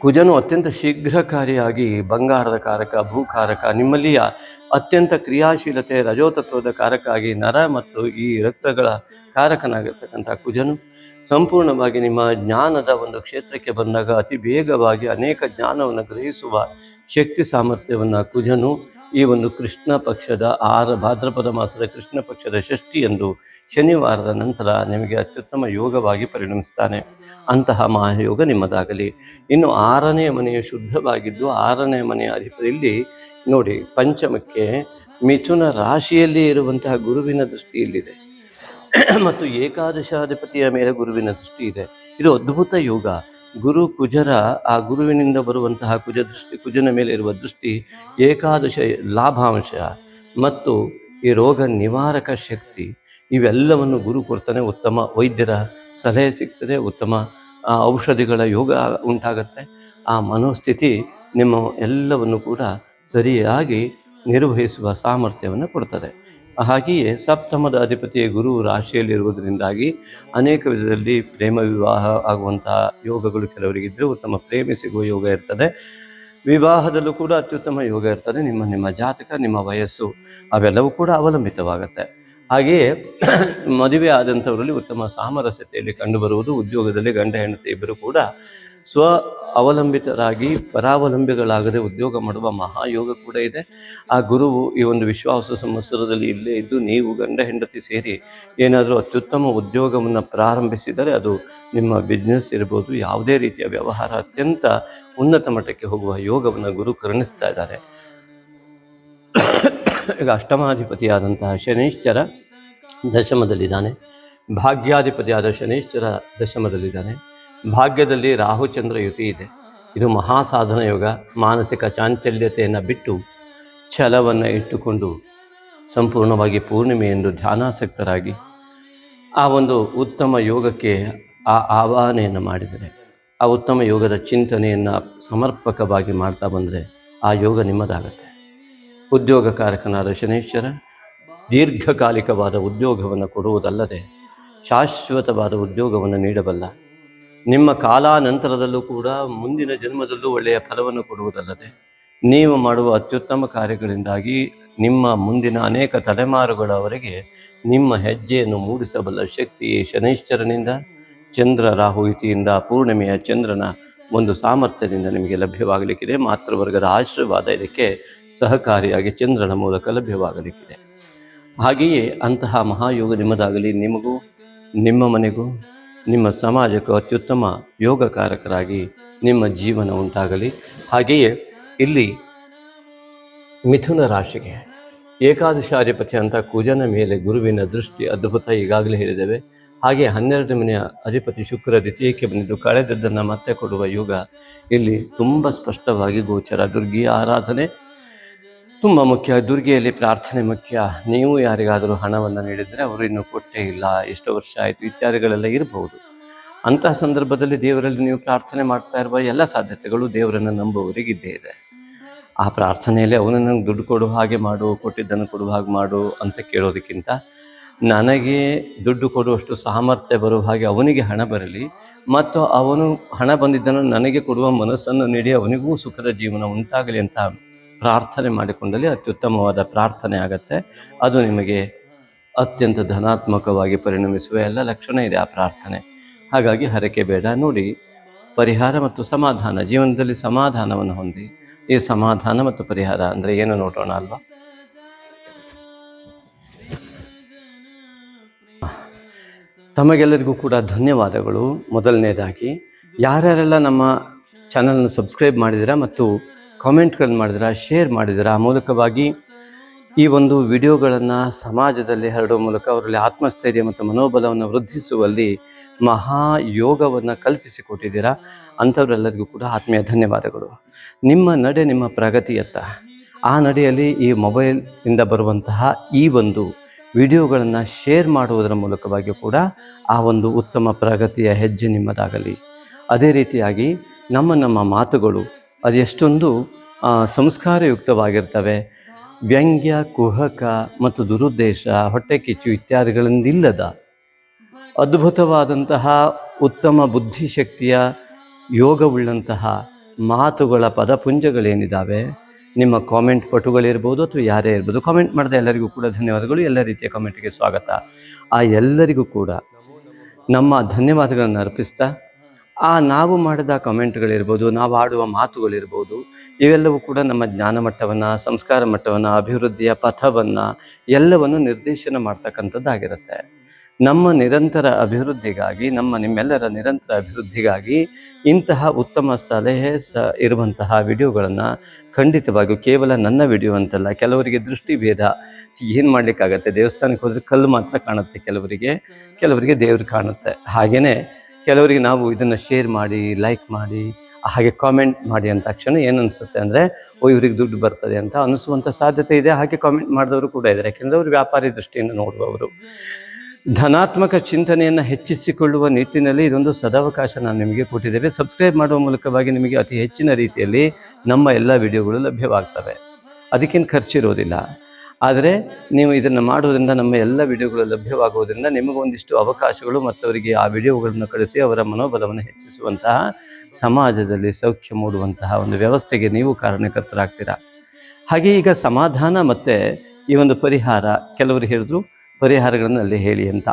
ಕುಜನು ಅತ್ಯಂತ ಶೀಘ್ರಕಾರಿಯಾಗಿ ಬಂಗಾರದ ಕಾರಕ ಭೂಕಾರಕ ನಿಮ್ಮಲ್ಲಿಯ ಅತ್ಯಂತ ಕ್ರಿಯಾಶೀಲತೆ, ರಜೋತತ್ವದ ಕಾರಕ ಆಗಿ ನರ ಮತ್ತು ಈ ರಕ್ತಗಳ ಕಾರಕನಾಗಿರ್ತಕ್ಕಂಥ ಕುಜನು ಸಂಪೂರ್ಣವಾಗಿ ನಿಮ್ಮ ಜ್ಞಾನದ ಒಂದು ಕ್ಷೇತ್ರಕ್ಕೆ ಬಂದಾಗ ಅತಿ ವೇಗವಾಗಿ ಅನೇಕ ಜ್ಞಾನವನ್ನು ಗ್ರಹಿಸುವ ಶಕ್ತಿ ಸಾಮರ್ಥ್ಯವನ್ನು ಕುಜನು ಈ ಒಂದು ಕೃಷ್ಣ ಪಕ್ಷದ ಆರ ಭಾದ್ರಪದ ಮಾಸದ ಕೃಷ್ಣ ಪಕ್ಷದ ಷಷ್ಠಿಯಂದು ಶನಿವಾರದ ನಂತರ ನಿಮಗೆ ಅತ್ಯುತ್ತಮ ಯೋಗವಾಗಿ ಪರಿಣಮಿಸ್ತಾನೆ. ಅಂತಹ ಮಹಾಯೋಗ ನಿಮ್ಮದಾಗಲಿ. ಇನ್ನು ಆರನೇ ಮನೆಯು ಶುದ್ಧವಾಗಿದ್ದು ಆರನೇ ಮನೆಯ ಅಧಿಪತಿಯಲ್ಲಿ ನೋಡಿ, ಪಂಚಮಕ್ಕೆ ಮಿಥುನ ರಾಶಿಯಲ್ಲಿ ಇರುವಂತಹ ಗುರುವಿನ ದೃಷ್ಟಿ ಇಲ್ಲಿದೆ ಮತ್ತು ಏಕಾದಶಾಧಿಪತಿಯ ಮೇಲೆ ಗುರುವಿನ ದೃಷ್ಟಿ ಇದೆ. ಇದು ಅದ್ಭುತ ಯೋಗ. ಗುರು ಕುಜರ, ಆ ಗುರುವಿನಿಂದ ಬರುವಂತಹ ಕುಜ ದೃಷ್ಟಿ, ಕುಜನ ಮೇಲೆ ಇರುವ ದೃಷ್ಟಿ ಏಕಾದಶ ಲಾಭಾಂಶ ಮತ್ತು ಈ ರೋಗ ನಿವಾರಕ ಶಕ್ತಿ. ಇವೆಲ್ಲವನ್ನು ಗುರು ಕೊಡ್ತಾನೆ. ಉತ್ತಮ ವೈದ್ಯರ ಸಲಹೆ ಸಿಗ್ತದೆ. ಉತ್ತಮ ಔಷಧಿಗಳ ಯೋಗ ಉಂಟಾಗತ್ತೆ. ಆ ಮನೋಸ್ಥಿತಿ ನಿಮ್ಮ ಎಲ್ಲವನ್ನು ಕೂಡ ಸರಿಯಾಗಿ ನಿರ್ವಹಿಸುವ ಸಾಮರ್ಥ್ಯವನ್ನು ಕೊಡ್ತದೆ. ಹಾಗೆಯೇ ಸಪ್ತಮದ ಅಧಿಪತಿಯ ಗುರು ರಾಶಿಯಲ್ಲಿರುವುದರಿಂದಾಗಿ ಅನೇಕ ವಿಧದಲ್ಲಿ ಪ್ರೇಮ ವಿವಾಹ ಆಗುವಂತಹ ಯೋಗಗಳು ಕೆಲವರಿಗಿದ್ದರೆ ಉತ್ತಮ ಪ್ರೇಮಿ ಸಿಗುವ ಯೋಗ ಇರ್ತದೆ. ವಿವಾಹದಲ್ಲೂ ಕೂಡ ಅತ್ಯುತ್ತಮ ಯೋಗ ಇರ್ತದೆ. ನಿಮ್ಮ ನಿಮ್ಮ ಜಾತಕ, ನಿಮ್ಮ ವಯಸ್ಸು ಅವೆಲ್ಲವೂ ಕೂಡ ಅವಲಂಬಿತವಾಗುತ್ತೆ. ಹಾಗೆಯೇ ಮದುವೆ ಆದಂಥವರಲ್ಲಿ ಉತ್ತಮ ಸಾಮರಸ್ಯತೆಯಲ್ಲಿ ಕಂಡುಬರುವುದು, ಉದ್ಯೋಗದಲ್ಲಿ ಗಂಡ, ಹೆಂಡತಿ ಇಬ್ಬರು ಕೂಡ ಸ್ವ ಅವಲಂಬಿತರಾಗಿ ಪರಾವಲಂಬಿಗಳಾಗದೆ ಉದ್ಯೋಗ ಮಾಡುವ ಮಹಾಯೋಗ ಕೂಡ ಇದೆ. ಆ ಗುರುವು ಈ ಒಂದು ವಿಶ್ವಾಸ ಸಂವತ್ಸರದಲ್ಲಿ ಇಲ್ಲೇ ಇದ್ದು ನೀವು ಗಂಡ ಹೆಂಡತಿ ಸೇರಿ ಏನಾದರೂ ಅತ್ಯುತ್ತಮ ಉದ್ಯೋಗವನ್ನು ಪ್ರಾರಂಭಿಸಿದರೆ ಅದು ನಿಮ್ಮ ಬಿಸ್ನೆಸ್ ಇರ್ಬೋದು. ಯಾವುದೇ ರೀತಿಯ ವ್ಯವಹಾರ ಅತ್ಯಂತ ಉನ್ನತ ಮಟ್ಟಕ್ಕೆ ಹೋಗುವ ಯೋಗವನ್ನು ಗುರು ಕರುಣಿಸ್ತಾ ಇದ್ದಾರೆ. ಈಗ ಅಷ್ಟಮಾಧಿಪತಿಯಾದಂತಹ ಶನೈಶ್ಚರ ದಶಮದಲ್ಲಿದ್ದಾನೆ. ಭಾಗ್ಯಾಧಿಪತಿಯಾದ ಶನೈಶ್ಚರ ದಶಮದಲ್ಲಿದ್ದಾನೆ. ಭಾಗ್ಯದಲ್ಲಿ ರಾಹುಚಂದ್ರ ಯುತಿ ಇದೆ. ಇದು ಮಹಾಸಾಧನ ಯೋಗ. ಮಾನಸಿಕ ಚಾಂಚಲ್ಯತೆಯನ್ನು ಬಿಟ್ಟು ಛಲವನ್ನು ಇಟ್ಟುಕೊಂಡು ಸಂಪೂರ್ಣವಾಗಿ ಪೂರ್ಣಿಮೆಯೆಂದು ಧ್ಯಾನಾಸಕ್ತರಾಗಿ ಆ ಒಂದು ಉತ್ತಮ ಯೋಗಕ್ಕೆ ಆ ಆವಾಹನೆಯನ್ನು ಮಾಡಿದರೆ, ಆ ಉತ್ತಮ ಯೋಗದ ಚಿಂತನೆಯನ್ನು ಸಮರ್ಪಕವಾಗಿ ಮಾಡ್ತಾ ಬಂದರೆ ಆ ಯೋಗ ನಿಮ್ಮದಾಗತ್ತೆ. ಉದ್ಯೋಗಕಾರಕನಾದ ಶನೇಶ್ವರ ದೀರ್ಘಕಾಲಿಕವಾದ ಉದ್ಯೋಗವನ್ನು ಕೊಡುವುದಲ್ಲದೆ ಶಾಶ್ವತವಾದ ಉದ್ಯೋಗವನ್ನು ನೀಡಬಲ್ಲ ನಿಮ್ಮ ಕಾಲಾನಂತರದಲ್ಲೂ ಕೂಡ ಮುಂದಿನ ಜನ್ಮದಲ್ಲೂ ಒಳ್ಳೆಯ ಫಲವನ್ನು ಕೊಡುವುದಲ್ಲದೆ ನೀವು ಮಾಡುವ ಅತ್ಯುತ್ತಮ ಕಾರ್ಯಗಳಿಂದಾಗಿ ನಿಮ್ಮ ಮುಂದಿನ ಅನೇಕ ತಲೆಮಾರುಗಳವರೆಗೆ ನಿಮ್ಮ ಹೆಜ್ಜೆಯನ್ನು ಮೂಡಿಸಬಲ್ಲ ಶಕ್ತಿ ಶನೈಶ್ಚರನಿಂದ ಚಂದ್ರ ರಾಹುಯಿತಿಯಿಂದ ಪೂರ್ಣಿಮೆಯ ಚಂದ್ರನ ಒಂದು ಸಾಮರ್ಥ್ಯದಿಂದ ನಿಮಗೆ ಲಭ್ಯವಾಗಲಿಕ್ಕಿದೆ. ಮಾತೃವರ್ಗದ ಆಶೀರ್ವಾದ ಇದಕ್ಕೆ ಸಹಕಾರಿಯಾಗಿ ಚಂದ್ರನ ಮೂಲಕ ಲಭ್ಯವಾಗಲಿಕ್ಕಿದೆ. ಹಾಗೆಯೇ ಅಂತಹ ಮಹಾಯೋಗ ನಿಮ್ಮದಾಗಲಿ, ನಿಮಗೂ, ನಿಮ್ಮ ಮನೆಗೂ ನಿಮ್ಮ ಸಮಾಜಕ್ಕೂ ಅತ್ಯುತ್ತಮ ಯೋಗಕಾರಕರಾಗಿ ನಿಮ್ಮ ಜೀವನ ಉಂಟಾಗಲಿ. ಹಾಗೆಯೇ ಇಲ್ಲಿ ಮಿಥುನ ರಾಶಿಗೆ ಏಕಾದಶಾಧಿಪತಿ ಅಂತ ಕುಜನ ಮೇಲೆ ಗುರುವಿನ ದೃಷ್ಟಿ ಅದ್ಭುತ ಈಗಾಗಲೇ ಹೇಳಿದ್ದೇವೆ. ಹಾಗೆ ಹನ್ನೆರಡು ಮನೆಯ ಅಧಿಪತಿ ಶುಕ್ರ ದ್ವಿತೀಯಕ್ಕೆ ಬಂದಿದ್ದು ಕಳೆದದ್ದನ್ನು ಮತ್ತೆ ಕೊಡುವ ಯುಗ ಇಲ್ಲಿ ತುಂಬ ಸ್ಪಷ್ಟವಾಗಿ ಗೋಚರ. ದುರ್ಗಿಯ ಆರಾಧನೆ ತುಂಬ ಮುಖ್ಯ, ದುರ್ಗೆಯಲ್ಲಿ ಪ್ರಾರ್ಥನೆ ಮುಖ್ಯ. ನೀವು ಯಾರಿಗಾದರೂ ಹಣವನ್ನು ನೀಡಿದರೆ ಅವರು ಇನ್ನೂ ಕೊಟ್ಟೇ ಇಲ್ಲ. ಎಷ್ಟು ವರ್ಷ ಆಯಿತು, ಇತ್ಯಾದಿಗಳೆಲ್ಲ ಇರಬಹುದು ಅಂತಹ ಸಂದರ್ಭದಲ್ಲಿ ದೇವರಲ್ಲಿ ನೀವು ಪ್ರಾರ್ಥನೆ ಮಾಡ್ತಾ ಇರುವ ಎಲ್ಲ ಸಾಧ್ಯತೆಗಳು ದೇವರನ್ನು ನಂಬುವವರಿಗೆ ಇದ್ದೇ ಇದೆ. ಆ ಪ್ರಾರ್ಥನೆಯಲ್ಲಿ ಅವನು ನನಗೆ ದುಡ್ಡು ಕೊಡುವ ಹಾಗೆ ಮಾಡು, ಕೊಟ್ಟಿದ್ದನ್ನು ಕೊಡುವ ಹಾಗೆ ಮಾಡು ಅಂತ ಕೇಳೋದಕ್ಕಿಂತ ನನಗೆ ದುಡ್ಡು ಕೊಡುವಷ್ಟು ಸಾಮರ್ಥ್ಯ ಬರುವ ಹಾಗೆ ಅವನಿಗೆ ಹಣ ಬರಲಿ, ಮತ್ತು ಅವನು ಹಣ ಬಂದಿದ್ದನ್ನು ನನಗೆ ಕೊಡುವ ಮನಸ್ಸನ್ನು ನೀಡಿ ಅವನಿಗೂ ಸುಖದ ಜೀವನ ಉಂಟಾಗಲಿ ಅಂತ ಪ್ರಾರ್ಥನೆ ಮಾಡಿಕೊಂಡಲ್ಲಿ ಅತ್ಯುತ್ತಮವಾದ ಪ್ರಾರ್ಥನೆ ಆಗತ್ತೆ. ಅದು ನಿಮಗೆ ಅತ್ಯಂತ ಧನಾತ್ಮಕವಾಗಿ ಪರಿಣಮಿಸುವ ಎಲ್ಲ ಲಕ್ಷಣ ಇದೆ ಆ ಪ್ರಾರ್ಥನೆ. ಹಾಗಾಗಿ ಹರಕೆ ಬೇಡ, ನೋಡಿ. ಪರಿಹಾರ ಮತ್ತು ಸಮಾಧಾನ, ಜೀವನದಲ್ಲಿ ಸಮಾಧಾನವನ್ನು ಹೊಂದಿ. ಈ ಸಮಾಧಾನ ಮತ್ತು ಪರಿಹಾರ ಅಂದರೆ ಏನು ನೋಡೋಣ ಅಲ್ವಾ? ತಮಗೆಲ್ಲರಿಗೂ ಕೂಡ ಧನ್ಯವಾದಗಳು. ಮೊದಲನೇದಾಗಿ, ಯಾರ್ಯಾರೆಲ್ಲ ನಮ್ಮ ಚಾನಲನ್ನು ಸಬ್ಸ್ಕ್ರೈಬ್ ಮಾಡಿದ್ದೀರಾ ಮತ್ತು ಕಾಮೆಂಟ್ಗಳನ್ನು ಮಾಡಿದಿರಾ, ಶೇರ್ ಮಾಡಿದಿರಾ, ಆ ಮೂಲಕವಾಗಿ ಈ ಒಂದು ವಿಡಿಯೋಗಳನ್ನು ಸಮಾಜದಲ್ಲಿ ಹರಡುವ ಮೂಲಕ ಅವರಲ್ಲಿ ಆತ್ಮಸ್ಥೈರ್ಯ ಮತ್ತು ಮನೋಬಲವನ್ನು ವೃದ್ಧಿಸುವಲ್ಲಿ ಮಹಾಯೋಗವನ್ನು ಕಲ್ಪಿಸಿಕೊಟ್ಟಿದ್ದೀರಾ ಅಂಥವರೆಲ್ಲರಿಗೂ ಕೂಡ ಆತ್ಮೀಯ ಧನ್ಯವಾದಗಳು. ನಿಮ್ಮ ನಡೆ ನಿಮ್ಮ ಪ್ರಗತಿಯತ್ತ. ಆ ನಡೆಯಲ್ಲಿ ಈ ಮೊಬೈಲಿಂದ ಬರುವಂತಹ ಈ ಒಂದು ವಿಡಿಯೋಗಳನ್ನು ಶೇರ್ ಮಾಡುವುದರ ಮೂಲಕವಾಗಿ ಕೂಡ ಆ ಒಂದು ಉತ್ತಮ ಪ್ರಗತಿಯ ಹೆಜ್ಜೆ ನಿಮ್ಮದಾಗಲಿ. ಅದೇ ರೀತಿಯಾಗಿ ನಮ್ಮ ನಮ್ಮ ಮಾತುಗಳು ಅದೆಷ್ಟೊಂದು ಸಂಸ್ಕಾರಯುಕ್ತವಾಗಿರ್ತವೆ. ವ್ಯಂಗ್ಯ, ಕುಹಕ ಮತ್ತು ದುರುದ್ದೇಶ, ಹೊಟ್ಟೆ ಕಿಚ್ಚು ಇತ್ಯಾದಿಗಳಿಂದಿಲ್ಲದ ಅದ್ಭುತವಾದಂತಹ ಉತ್ತಮ ಬುದ್ಧಿಶಕ್ತಿಯ ಯೋಗವುಳ್ಳಂತಹ ಮಾತುಗಳ ಪದಪುಂಜಗಳೇನಿದ್ದಾವೆ ನಿಮ್ಮ ಕಾಮೆಂಟ್ ಪಟುಗಳಿರ್ಬೋದು ಅಥವಾ ಯಾರೇ ಇರ್ಬೋದು, ಕಾಮೆಂಟ್ ಮಾಡಿದ ಎಲ್ಲರಿಗೂ ಕೂಡ ಧನ್ಯವಾದಗಳು. ಎಲ್ಲ ರೀತಿಯ ಕಾಮೆಂಟ್ಗೆ ಸ್ವಾಗತ. ಆ ಎಲ್ಲರಿಗೂ ಕೂಡ ನಮ್ಮ ಧನ್ಯವಾದಗಳನ್ನು ಅರ್ಪಿಸ್ತಾ ಆ ನಾವು ಮಾಡಿದ ಕಮೆಂಟ್ಗಳಿರ್ಬೋದು, ನಾವು ಆಡುವ ಮಾತುಗಳಿರ್ಬೋದು, ಇವೆಲ್ಲವೂ ಕೂಡ ನಮ್ಮ ಜ್ಞಾನ ಮಟ್ಟವನ್ನು, ಸಂಸ್ಕಾರ ಮಟ್ಟವನ್ನು, ಅಭಿವೃದ್ಧಿಯ ಪಥವನ್ನು ಎಲ್ಲವನ್ನು ನಿರ್ದೇಶನ ಮಾಡ್ತಕ್ಕಂಥದ್ದಾಗಿರುತ್ತೆ. ನಮ್ಮ ನಿರಂತರ ಅಭಿವೃದ್ಧಿಗಾಗಿ, ನಮ್ಮ ನಿಮ್ಮೆಲ್ಲರ ನಿರಂತರ ಅಭಿವೃದ್ಧಿಗಾಗಿ ಇಂತಹ ಉತ್ತಮ ಸಲಹೆ ಸ ಇರುವಂತಹ ವಿಡಿಯೋಗಳನ್ನು ಖಂಡಿತವಾಗಿಯೂ ಕೇವಲ ನನ್ನ ವಿಡಿಯೋ ಅಂತಲ್ಲ, ಕೆಲವರಿಗೆ ದೃಷ್ಟಿಭೇದ ಏನು ಮಾಡಲಿಕ್ಕಾಗತ್ತೆ? ದೇವಸ್ಥಾನಕ್ಕೆ ಹೋದರೆ ಕಲ್ಲು ಮಾತ್ರ ಕಾಣುತ್ತೆ ಕೆಲವರಿಗೆ ಕೆಲವರಿಗೆ ದೇವರು ಕಾಣುತ್ತೆ. ಹಾಗೆಯೇ ಕೆಲವರಿಗೆ ನಾವು ಇದನ್ನು ಶೇರ್ ಮಾಡಿ ಲೈಕ್ ಮಾಡಿ ಹಾಗೆ ಕಾಮೆಂಟ್ ಮಾಡಿ ಅಂತ ತಕ್ಷಣ ಏನು ಅನಿಸುತ್ತೆ ಅಂದರೆ, ಓ ಇವ್ರಿಗೆ ದುಡ್ಡು ಬರ್ತದೆ ಅಂತ ಅನಿಸುವಂಥ ಸಾಧ್ಯತೆ ಇದೆ. ಹಾಗೆ ಕಾಮೆಂಟ್ ಮಾಡಿದವರು ಕೂಡ ಇದ್ದಾರೆ. ಯಾಕೆಂದರೆ ಅವರು ವ್ಯಾಪಾರಿ ದೃಷ್ಟಿಯಿಂದ ನೋಡುವವರು. ಧನಾತ್ಮಕ ಚಿಂತನೆಯನ್ನು ಹೆಚ್ಚಿಸಿಕೊಳ್ಳುವ ನಿಟ್ಟಿನಲ್ಲಿ ಇದೊಂದು ಸದಾವಕಾಶ ನಾನು ನಿಮಗೆ ಕೊಟ್ಟಿದ್ದೇವೆ. ಸಬ್ಸ್ಕ್ರೈಬ್ ಮಾಡುವ ಮೂಲಕವಾಗಿ ನಿಮಗೆ ಅತಿ ಹೆಚ್ಚಿನ ರೀತಿಯಲ್ಲಿ ನಮ್ಮ ಎಲ್ಲ ವಿಡಿಯೋಗಳು ಲಭ್ಯವಾಗ್ತವೆ. ಅದಕ್ಕೇನು ಖರ್ಚಿರೋದಿಲ್ಲ. ಆದರೆ ನೀವು ಇದನ್ನು ಮಾಡುವುದರಿಂದ ನಮ್ಮ ಎಲ್ಲ ವಿಡಿಯೋಗಳು ಲಭ್ಯವಾಗುವುದರಿಂದ ನಿಮಗೊಂದಿಷ್ಟು ಅವಕಾಶಗಳು ಮತ್ತು ಅವರಿಗೆ ಆ ವಿಡಿಯೋಗಳನ್ನು ಕಳಿಸಿ ಅವರ ಮನೋಬಲವನ್ನು ಹೆಚ್ಚಿಸುವಂತಹ ಸಮಾಜದಲ್ಲಿ ಸೌಖ್ಯ ಮೂಡುವಂತಹ ಒಂದು ವ್ಯವಸ್ಥೆಗೆ ನೀವು ಕಾರಣಕರ್ತರಾಗ್ತೀರಾ? ಹಾಗೆ ಈಗ ಸಮಾಧಾನ ಮತ್ತು ಈ ಒಂದು ಪರಿಹಾರ, ಕೆಲವರು ಹೇಳಿದ್ರು ಪರಿಹಾರಗಳನ್ನು ಅಲ್ಲಿ ಹೇಳಿ ಅಂತ.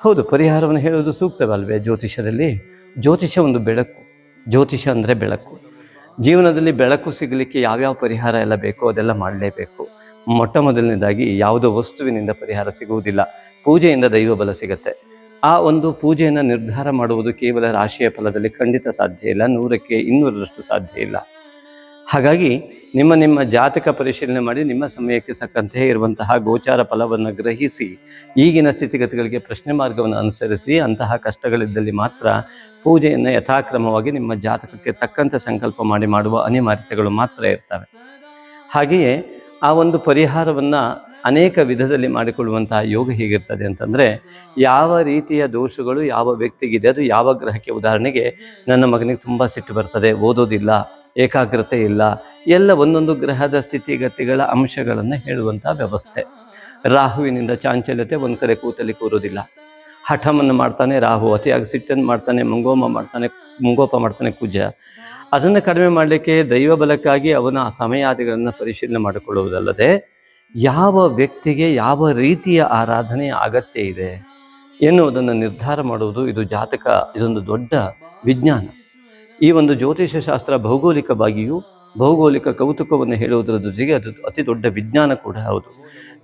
ಹೌದು, ಪರಿಹಾರವನ್ನು ಹೇಳೋದು ಸೂಕ್ತವಲ್ವೇ ಜ್ಯೋತಿಷದಲ್ಲಿ ಜ್ಯೋತಿಷ ಒಂದು ಬೆಳಕು. ಜ್ಯೋತಿಷ ಅಂದರೆ ಬೆಳಕು. ಜೀವನದಲ್ಲಿ ಬೆಳಕು ಸಿಗಲಿಕ್ಕೆ ಯಾವ್ಯಾವ ಪರಿಹಾರ ಎಲ್ಲ ಬೇಕೋ ಅದೆಲ್ಲ ಮಾಡಲೇಬೇಕು. ಮೊಟ್ಟ ಮೊದಲನೇದಾಗಿ ಯಾವುದೋ ವಸ್ತುವಿನಿಂದ ಪರಿಹಾರ ಸಿಗುವುದಿಲ್ಲ. ಪೂಜೆಯಿಂದ ದೈವ ಬಲ ಸಿಗತ್ತೆ. ಆ ಒಂದು ಪೂಜೆಯನ್ನು ನಿರ್ಧಾರ ಮಾಡುವುದು ಕೇವಲ ರಾಶಿಯ ಫಲದಲ್ಲಿ ಖಂಡಿತ ಸಾಧ್ಯ ಇಲ್ಲ. ನೂರಕ್ಕೆ ಇನ್ನೂರರಷ್ಟು ಸಾಧ್ಯ ಇಲ್ಲ. ಹಾಗಾಗಿ ನಿಮ್ಮ ನಿಮ್ಮ ಜಾತಕ ಪರಿಶೀಲನೆ ಮಾಡಿ ನಿಮ್ಮ ಸಮಯಕ್ಕೆ ಸಕ್ಕಂತೆ ಇರುವಂತಹ ಗೋಚಾರ ಫಲವನ್ನು ಗ್ರಹಿಸಿ, ಈಗಿನ ಸ್ಥಿತಿಗತಿಗಳಿಗೆ ಪ್ರಶ್ನೆ ಮಾರ್ಗವನ್ನು ಅನುಸರಿಸಿ, ಅಂತಹ ಕಷ್ಟಗಳಿದ್ದಲ್ಲಿ ಮಾತ್ರ ಪೂಜೆಯನ್ನು ಯಥಾಕ್ರಮವಾಗಿ ನಿಮ್ಮ ಜಾತಕಕ್ಕೆ ತಕ್ಕಂತೆ ಸಂಕಲ್ಪ ಮಾಡಿ ಮಾಡುವ ಅನಿವಾರ್ಯತೆಗಳು ಮಾತ್ರ ಇರ್ತವೆ. ಹಾಗೆಯೇ ಆ ಒಂದು ಪರಿಹಾರವನ್ನು ಅನೇಕ ವಿಧದಲ್ಲಿ ಮಾಡಿಕೊಳ್ಳುವಂತಹ ಯೋಗ ಹೇಗಿರ್ತದೆ ಅಂತಂದರೆ, ಯಾವ ರೀತಿಯ ದೋಷಗಳು ಯಾವ ವ್ಯಕ್ತಿಗಿದೆ, ಅದು ಯಾವ ಗ್ರಹಕ್ಕೆ ಉದಾಹರಣೆಗೆ ನನ್ನ ಮಗನಿಗೆ ತುಂಬ ಸಿಟ್ಟು ಬರ್ತದೆ, ಓದೋದಿಲ್ಲ, ಏಕಾಗ್ರತೆ ಇಲ್ಲ, ಎಲ್ಲ ಒಂದೊಂದು ಗ್ರಹದ ಸ್ಥಿತಿಗತಿಗಳ ಅಂಶಗಳನ್ನು ಹೇಳುವಂಥ ವ್ಯವಸ್ಥೆ. ರಾಹುವಿನಿಂದ ಚಾಂಚಲ್ಯತೆ ಒಂದು ಕಡೆ ಕೂತಲ್ಲಿ ಕೂರೋದಿಲ್ಲ. ಹಠವನ್ನು ಮಾಡ್ತಾನೆ ರಾಹು, ಅತಿಯಾಗಿ ಸಿಟ್ಟನ್ನು ಮಾಡ್ತಾನೆ, ಮುಂಗೋಮ ಮಾಡ್ತಾನೆ, ಮುಂಗೋಪ ಮಾಡ್ತಾನೆ ಕುಜ. ಅದನ್ನು ಕಡಿಮೆ ಮಾಡಲಿಕ್ಕೆ ದೈವ ಬಲಕ್ಕಾಗಿ ಅವನ ಸಮಯಾದಿಗಳನ್ನು ಪರಿಶೀಲನೆ ಮಾಡಿಕೊಳ್ಳುವುದಲ್ಲದೆ ಯಾವ ವ್ಯಕ್ತಿಗೆ ಯಾವ ರೀತಿಯ ಆರಾಧನೆ ಅಗತ್ಯ ಇದೆ ಎನ್ನುವುದನ್ನು ನಿರ್ಧಾರ ಮಾಡುವುದು ಇದು ಜಾತಕ, ಇದೊಂದು ದೊಡ್ಡ ವಿಜ್ಞಾನ. ಈ ಒಂದು ಜ್ಯೋತಿಷ ಶಾಸ್ತ್ರ ಭೌಗೋಳಿಕವಾಗಿಯೂ ಭೌಗೋಳಿಕ ಕೌತುಕವನ್ನು ಹೇಳುವುದರ ಜೊತೆಗೆ ಅದು ಅತಿ ದೊಡ್ಡ ವಿಜ್ಞಾನ ಕೂಡ ಹೌದು.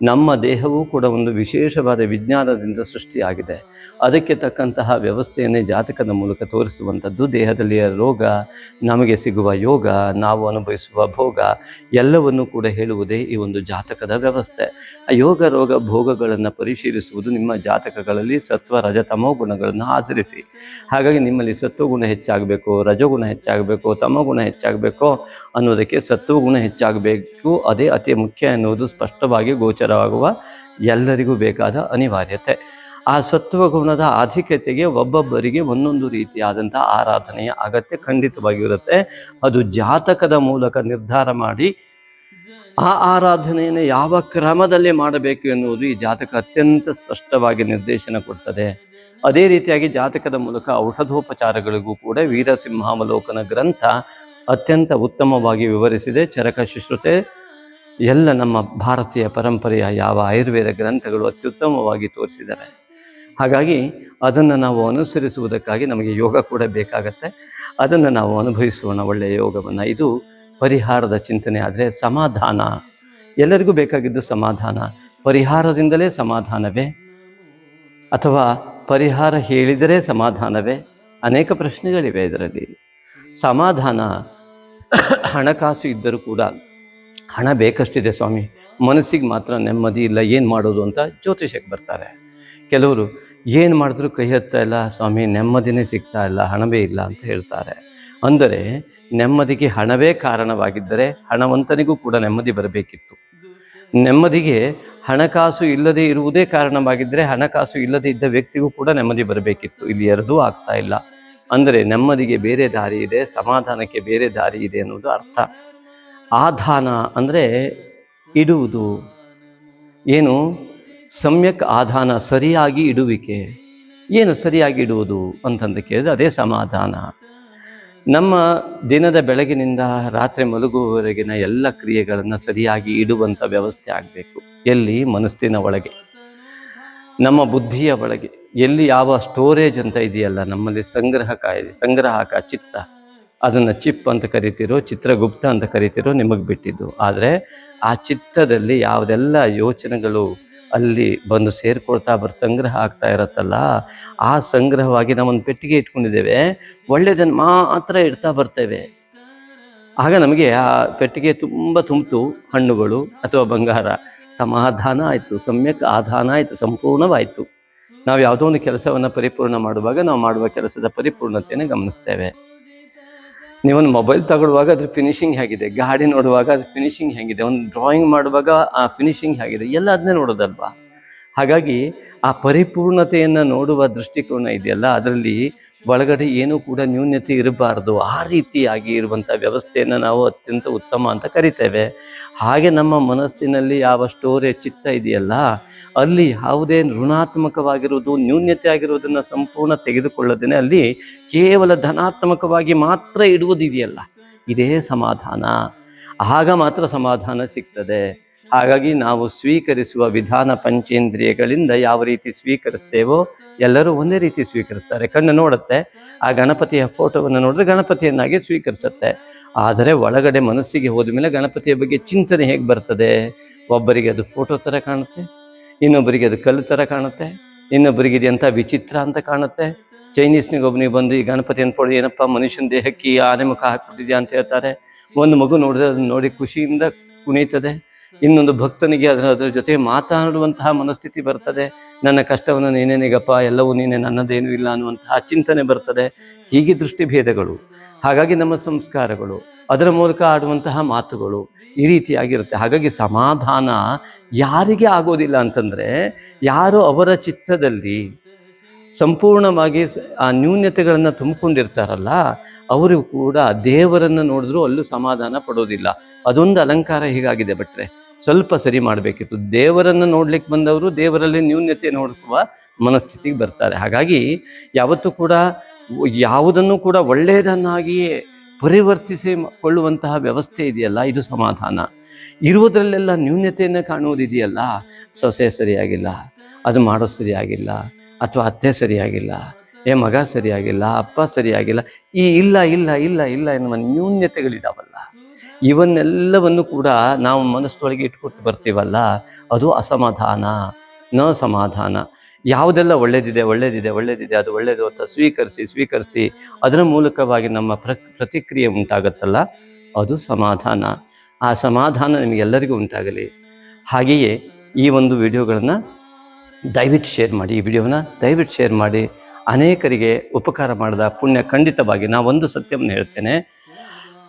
ನಮ್ಮ ದೇಹವೂ ಕೂಡ ಒಂದು ವಿಶೇಷವಾದ ವಿಜ್ಞಾನದಿಂದ ಸೃಷ್ಟಿಯಾಗಿದೆ. ಅದಕ್ಕೆ ತಕ್ಕಂತಹ ವ್ಯವಸ್ಥೆಯನ್ನೇ ಜಾತಕದ ಮೂಲಕ ತೋರಿಸುವಂಥದ್ದು ದೇಹದಲ್ಲಿಯ ರೋಗ, ನಮಗೆ ಸಿಗುವ ಯೋಗ, ನಾವು ಅನುಭವಿಸುವ ಭೋಗ, ಎಲ್ಲವನ್ನು ಕೂಡ ಹೇಳುವುದೇ ಈ ಒಂದು ಜಾತಕದ ವ್ಯವಸ್ಥೆ. ಯೋಗ, ರೋಗ, ಭೋಗಗಳನ್ನು ಪರಿಶೀಲಿಸುವುದು ನಿಮ್ಮ ಜಾತಕಗಳಲ್ಲಿ ಸತ್ವ, ರಜ, ತಮೋ ಗುಣಗಳನ್ನು ಆಚರಿಸಿ. ಹಾಗಾಗಿ ನಿಮ್ಮಲ್ಲಿ ಸತ್ವಗುಣ ಹೆಚ್ಚಾಗಬೇಕು, ರಜಗುಣ ಹೆಚ್ಚಾಗಬೇಕು, ತಮಗುಣ ಹೆಚ್ಚಾಗಬೇಕು ಅನ್ನೋದಕ್ಕೆ ಸತ್ವಗುಣ ಹೆಚ್ಚಾಗಬೇಕು, ಅದೇ ಅತಿ ಮುಖ್ಯ ಎನ್ನುವುದು ಸ್ಪಷ್ಟವಾಗಿ ಗೋಚರವಾಗುವ ಎಲ್ಲರಿಗೂ ಬೇಕಾದ ಅನಿವಾರ್ಯತೆ. ಆ ಸತ್ವಗುಣದ ಆಧಿಕ್ಯತೆಗೆ ಒಬ್ಬೊಬ್ಬರಿಗೆ ಒಂದೊಂದು ರೀತಿಯಾದಂಥ ಆರಾಧನೆಯ ಅಗತ್ಯ ಖಂಡಿತವಾಗಿರುತ್ತೆ. ಅದು ಜಾತಕದ ಮೂಲಕ ನಿರ್ಧಾರ ಮಾಡಿ ಆ ಆರಾಧನೆಯನ್ನು ಯಾವ ಕ್ರಮದಲ್ಲಿ ಮಾಡಬೇಕು ಎನ್ನುವುದು ಈ ಜಾತಕ ಅತ್ಯಂತ ಸ್ಪಷ್ಟವಾಗಿ ನಿರ್ದೇಶನ ಕೊಡ್ತದೆ. ಅದೇ ರೀತಿಯಾಗಿ ಜಾತಕದ ಮೂಲಕ ಔಷಧೋಪಚಾರಗಳಿಗೂ ಕೂಡ ವೀರಸಿಂಹಾವಲೋಕನ ಗ್ರಂಥ ಅತ್ಯಂತ ಉತ್ತಮವಾಗಿ ವಿವರಿಸಿದೆ. ಚರಕ ಶುಶ್ರುತೆ ಎಲ್ಲ ನಮ್ಮ ಭಾರತೀಯ ಪರಂಪರೆಯ ಯಾವ ಆಯುರ್ವೇದ ಗ್ರಂಥಗಳು ಅತ್ಯುತ್ತಮವಾಗಿ ತೋರಿಸಿದ್ದಾರೆ ಹಾಗಾಗಿ ಅದನ್ನು ನಾವು ಅನುಸರಿಸುವುದಕ್ಕಾಗಿ ನಮಗೆ ಯೋಗ ಕೂಡ ಬೇಕಾಗತ್ತೆ. ಅದನ್ನು ನಾವು ಅನುಭವಿಸೋಣ ಒಳ್ಳೆಯ ಯೋಗವನ್ನು. ಇದು ಪರಿಹಾರದ ಚಿಂತನೆ ಆದರೆ ಸಮಾಧಾನ. ಎಲ್ಲರಿಗೂ ಬೇಕಾಗಿದ್ದು ಸಮಾಧಾನ. ಪರಿಹಾರದಿಂದಲೇ ಸಮಾಧಾನವೇ? ಅಥವಾ ಪರಿಹಾರ ಹೇಳಿದರೆ ಸಮಾಧಾನವೇ? ಅನೇಕ ಪ್ರಶ್ನೆಗಳಿವೆ ಇದರಲ್ಲಿ. ಸಮಾಧಾನ ಹಣಕಾಸು ಇದ್ದರೂ ಕೂಡ ಹಣ ಬೇಕಷ್ಟಿದೆ ಸ್ವಾಮಿ. ಮನಸ್ಸಿಗೆ ಮಾತ್ರ ನೆಮ್ಮದಿ ಇಲ್ಲ, ಏನು ಮಾಡೋದು ಅಂತ ಜ್ಯೋತಿಷಕ್ಕೆ ಬರ್ತಾರೆ. ಕೆಲವರು ಏನು ಮಾಡಿದ್ರೂ ಕೈ ಹತ್ತಾ ಇಲ್ಲ, ಸ್ವಾಮಿ, ನೆಮ್ಮದಿನೇ ಸಿಗ್ತಾ ಇಲ್ಲ, ಹಣವೇ ಇಲ್ಲ ಅಂತ ಹೇಳ್ತಾರೆ. ಅಂದರೆ ನೆಮ್ಮದಿಗೆ ಹಣವೇ ಕಾರಣವಾಗಿದ್ದರೆ ಹಣವಂತನಿಗೂ ಕೂಡ ನೆಮ್ಮದಿ ಬರಬೇಕಿತ್ತು. ನೆಮ್ಮದಿಗೆ ಹಣಕಾಸು ಇಲ್ಲದೆ ಇರುವುದೇ ಕಾರಣವಾಗಿದ್ದರೆ ಹಣಕಾಸು ಇಲ್ಲದೇ ಇದ್ದ ವ್ಯಕ್ತಿಗೂ ಕೂಡ ನೆಮ್ಮದಿ ಬರಬೇಕಿತ್ತು. ಇಲ್ಲಿ ಎರಡೂ ಆಗ್ತಾ ಇಲ್ಲ. ಅಂದರೆ ನೆಮ್ಮದಿಗೆ ಬೇರೆ ದಾರಿ ಇದೆ, ಸಮಾಧಾನಕ್ಕೆ ಬೇರೆ ದಾರಿ ಇದೆ ಅನ್ನೋದು ಅರ್ಥ. ಆಧಾನ ಅಂದರೆ ಇಡುವುದು. ಏನು? ಸಮ್ಯಕ್ ಆಧಾನ, ಸರಿಯಾಗಿ ಇಡುವಿಕೆ. ಏನು ಸರಿಯಾಗಿ ಇಡುವುದು ಅಂತಂದು ಕೇಳಿದ್ರೆ ಅದೇ ಸಮಾಧಾನ. ನಮ್ಮ ದಿನದ ಬೆಳಗಿನಿಂದ ರಾತ್ರಿ ಮಲಗುವವರೆಗಿನ ಎಲ್ಲ ಕ್ರಿಯೆಗಳನ್ನು ಸರಿಯಾಗಿ ಇಡುವಂಥ ವ್ಯವಸ್ಥೆ ಆಗಬೇಕು. ಎಲ್ಲಿ? ಮನಸ್ಸಿನ ಒಳಗೆ. ನಮ್ಮ ಬುದ್ಧಿಯ ಒಳಗೆ. ಎಲ್ಲಿ ಯಾವ ಸ್ಟೋರೇಜ್ ಅಂತ ಇದೆಯಲ್ಲ, ನಮ್ಮಲ್ಲಿ ಸಂಗ್ರಹಕ ಇದೆ ಸಂಗ್ರಹಕ, ಚಿತ್ತ. ಅದನ್ನು ಚಿಪ್ ಅಂತ ಕರಿತಿರೋ, ಚಿತ್ರಗುಪ್ತ ಅಂತ ಕರಿತಿರೋ ನಿಮಗೆ ಬಿಟ್ಟಿದ್ದು. ಆದರೆ ಆ ಚಿತ್ತದಲ್ಲಿ ಯಾವುದೆಲ್ಲ ಯೋಚನೆಗಳು ಅಲ್ಲಿ ಬಂದು ಸೇರ್ಕೊಳ್ತಾ ಬರ್, ಸಂಗ್ರಹ ಆಗ್ತಾ ಇರತ್ತಲ್ಲ, ಆ ಸಂಗ್ರಹವಾಗಿ ನಾವೊಂದು ಪೆಟ್ಟಿಗೆ ಇಟ್ಕೊಂಡಿದ್ದೇವೆ. ಒಳ್ಳೆಯದನ್ನು ಮಾತ್ರ ಇಡ್ತಾ ಬರ್ತೇವೆ. ಆಗ ನಮಗೆ ಆ ಪೆಟ್ಟಿಗೆ ತುಂಬ ತುಂಬಿತು, ಹಣ್ಣುಗಳು ಅಥವಾ ಬಂಗಾರ. ಸಮಾಧಾನ ಆಯಿತು, ಸಮ್ಯಕ್ ಆಧಾನ ಆಯಿತು, ಸಂಪೂರ್ಣವಾಯಿತು. ನಾವು ಯಾವುದೋ ಒಂದು ಕೆಲಸವನ್ನು ಪರಿಪೂರ್ಣ ಮಾಡುವಾಗ, ನಾವು ಮಾಡುವ ಕೆಲಸದ ಪರಿಪೂರ್ಣತೆಯನ್ನು ಗಮನಿಸ್ತೇವೆ. ನೀವೊಂದು ಮೊಬೈಲ್ ತಗೊಳ್ಳುವಾಗ ಅದ್ರ ಫಿನಿಶಿಂಗ್ ಹೇಗಿದೆ? ಗಾಡಿ ನೋಡುವಾಗ ಅದ್ರ ಫಿನಿಶಿಂಗ್ ಹೇಗಿದೆ? ಒಂದು ಡ್ರಾಯಿಂಗ್ ಮಾಡುವಾಗ ಆ ಫಿನಿಶಿಂಗ್ ಹೇಗಿದೆ? ಎಲ್ಲ ಅದನ್ನೇ ನೋಡೋದಲ್ವಾ? ಹಾಗಾಗಿ ಆ ಪರಿಪೂರ್ಣತೆಯನ್ನು ನೋಡುವ ದೃಷ್ಟಿಕೋನ ಇದೆಯಲ್ಲ, ಅದರಲ್ಲಿ ಒಳಗಡೆ ಏನೂ ಕೂಡ ನ್ಯೂನ್ಯತೆ ಇರಬಾರ್ದು. ಆ ರೀತಿಯಾಗಿ ಇರುವಂಥ ವ್ಯವಸ್ಥೆಯನ್ನು ನಾವು ಅತ್ಯಂತ ಉತ್ತಮ ಅಂತ ಕರಿತೇವೆ. ಹಾಗೆ ನಮ್ಮ ಮನಸ್ಸಿನಲ್ಲಿ ಯಾವ ಸ್ಟೋರೇಜ್ ಚಿತ್ತ ಇದೆಯಲ್ಲ, ಅಲ್ಲಿ ಯಾವುದೇ ಋಣಾತ್ಮಕವಾಗಿರುವುದು ನ್ಯೂನ್ಯತೆ ಆಗಿರುವುದನ್ನು ಸಂಪೂರ್ಣ ತೆಗೆದುಕೊಳ್ಳದೇನೆ ಅಲ್ಲಿ ಕೇವಲ ಧನಾತ್ಮಕವಾಗಿ ಮಾತ್ರ ಇಡುವುದಿದೆಯಲ್ಲ ಇದೇ ಸಮಾಧಾನ. ಆಗ ಮಾತ್ರ ಸಮಾಧಾನ ಸಿಗ್ತದೆ. ಹಾಗಾಗಿ ನಾವು ಸ್ವೀಕರಿಸುವ ವಿಧಾನ ಪಂಚೇಂದ್ರಿಯಗಳಿಂದ ಯಾವ ರೀತಿ ಸ್ವೀಕರಿಸ್ತೇವೋ ಎಲ್ಲರೂ ಒಂದೇ ರೀತಿ ಸ್ವೀಕರಿಸ್ತಾರೆ. ಕಣ್ಣು ನೋಡುತ್ತೆ, ಆ ಗಣಪತಿಯ ಫೋಟೋವನ್ನು ನೋಡಿದ್ರೆ ಗಣಪತಿಯನ್ನಾಗಿ ಸ್ವೀಕರಿಸುತ್ತೆ. ಆದರೆ ಒಳಗಡೆ ಮನಸ್ಸಿಗೆ ಹೋದ ಮೇಲೆ ಗಣಪತಿಯ ಬಗ್ಗೆ ಚಿಂತನೆ ಹೇಗೆ ಬರ್ತದೆ? ಒಬ್ಬರಿಗೆ ಅದು ಫೋಟೋ ಥರ ಕಾಣುತ್ತೆ, ಇನ್ನೊಬ್ಬರಿಗೆ ಅದು ಕಲ್ಲು ಥರ ಕಾಣುತ್ತೆ, ಇನ್ನೊಬ್ಬರಿಗೆ ಇದು ಎಂಥ ವಿಚಿತ್ರ ಅಂತ ಕಾಣುತ್ತೆ. ಚೈನೀಸ್ನಿಗೆ ಒಬ್ಬನಿಗೆ ಬಂದು ಈ ಗಣಪತಿ ಅಂದ್ಕೊಳ್ಳಿ ಏನಪ್ಪ ಮನುಷ್ಯನ ದೇಹಕ್ಕೆ ಆನೆ ಮುಖ ಹಾಕ್ಬಿಟ್ಟಿದ್ಯಾ ಅಂತ ಹೇಳ್ತಾರೆ. ಒಂದು ಮಗು ನೋಡಿದ್ರೆ ಅದನ್ನ ನೋಡಿ ಖುಷಿಯಿಂದ ಕುಣಿತದೆ. ಇನ್ನೊಂದು ಭಕ್ತನಿಗೆ ಅದರ ಅದರ ಜೊತೆ ಮಾತಾಡುವಂತಹ ಮನಸ್ಥಿತಿ ಬರ್ತದೆ. ನನ್ನ ಕಷ್ಟವನ್ನು ನೀನೇನಿಗಪ್ಪ ಎಲ್ಲವೂ ನೀನೇ, ನನ್ನದೇನೂ ಇಲ್ಲ ಅನ್ನುವಂತಹ ಚಿಂತನೆ ಬರ್ತದೆ. ಹೀಗೆ ದೃಷ್ಟಿಭೇದಗಳು, ಹಾಗಾಗಿ ನಮ್ಮ ಸಂಸ್ಕಾರಗಳು, ಅದರ ಮೂಲಕ ಆಡುವಂತಹ ಮಾತುಗಳು ಈ ರೀತಿಯಾಗಿರುತ್ತೆ. ಹಾಗಾಗಿ ಸಮಾಧಾನ ಯಾರಿಗೆ ಆಗೋದಿಲ್ಲ ಅಂತಂದರೆ, ಯಾರು ಅವರ ಚಿತ್ತದಲ್ಲಿ ಸಂಪೂರ್ಣವಾಗಿ ಆ ನ್ಯೂನ್ಯತೆಗಳನ್ನು ತುಂಬಿಕೊಂಡಿರ್ತಾರಲ್ಲ, ಅವರು ಕೂಡ ದೇವರನ್ನು ನೋಡಿದ್ರೂ ಅಲ್ಲೂ ಸಮಾಧಾನ ಪಡೋದಿಲ್ಲ. ಅದೊಂದು ಅಲಂಕಾರ ಹೀಗಾಗಿದೆ ಭಟ್ರೆ. ಸ್ವಲ್ಪ ಸರಿ ಮಾಡಬೇಕಿತ್ತು. ದೇವರನ್ನು ನೋಡ್ಲಿಕ್ಕೆ ಬಂದವರು ದೇವರಲ್ಲಿ ನ್ಯೂನ್ಯತೆ ನೋಡುವ ಮನಸ್ಥಿತಿಗೆ ಬರ್ತಾರೆ. ಹಾಗಾಗಿ ಯಾವತ್ತೂ ಕೂಡ ಯಾವುದನ್ನು ಕೂಡ ಒಳ್ಳೆಯದನ್ನಾಗಿಯೇ ಪರಿವರ್ತಿಸಿ ಕೊಳ್ಳುವಂತಹ ವ್ಯವಸ್ಥೆ ಇದೆಯಲ್ಲ? ಇದು ಸಮಾಧಾನ. ಇರುವುದರಲ್ಲೆಲ್ಲ ನ್ಯೂನ್ಯತೆಯನ್ನು ಕಾಣುವುದಿದೆಯಲ್ಲ ಸೊಸೆ ಸರಿಯಾಗಿಲ್ಲ, ಅದು ಮಾಡೋ ಸರಿಯಾಗಿಲ್ಲ, ಅಥವಾ ಅತ್ತೆ ಸರಿಯಾಗಿಲ್ಲ, ಏ ಮಗ ಸರಿಯಾಗಿಲ್ಲ, ಅಪ್ಪ ಸರಿಯಾಗಿಲ್ಲ, ಈ ಇಲ್ಲ ಇಲ್ಲ ಇಲ್ಲ ಇಲ್ಲ ಎನ್ನುವ ನ್ಯೂನ್ಯತೆಗಳಿದಾವಲ್ಲ ಇವನ್ನೆಲ್ಲವನ್ನು ಕೂಡ ನಾವು ಮನಸ್ಸೊಳಗೆ ಇಟ್ಕೊಟ್ಟು ಬರ್ತೀವಲ್ಲ, ಅದು ಅಸಮಾಧಾನ. ನ ಸಮಾಧಾನ. ಯಾವುದೆಲ್ಲ ಒಳ್ಳೆಯದಿದೆ ಒಳ್ಳೆಯದಿದೆ ಒಳ್ಳೆಯದಿದೆ ಅದು ಒಳ್ಳೆಯದು ಅಂತ ಸ್ವೀಕರಿಸಿ ಸ್ವೀಕರಿಸಿ, ಅದರ ಮೂಲಕವಾಗಿ ನಮ್ಮ ಪ್ರ, ಪ್ರತಿಕ್ರಿಯೆ ಉಂಟಾಗತ್ತಲ್ಲ, ಅದು ಸಮಾಧಾನ. ಆ ಸಮಾಧಾನ ನಿಮಗೆಲ್ಲರಿಗೂ ಉಂಟಾಗಲಿ. ಹಾಗೆಯೇ ಈ ಒಂದು ವಿಡಿಯೋಗಳನ್ನು ದಯವಿಟ್ಟು ಶೇರ್ ಮಾಡಿ. ಈ ವಿಡಿಯೋನ ದಯವಿಟ್ಟು ಶೇರ್ ಮಾಡಿ. ಅನೇಕರಿಗೆ ಉಪಕಾರ ಮಾಡಿದ ಪುಣ್ಯ ಖಂಡಿತವಾಗಿ ನಾವೊಂದು ಸತ್ಯವನ್ನು ಹೇಳ್ತೇನೆ.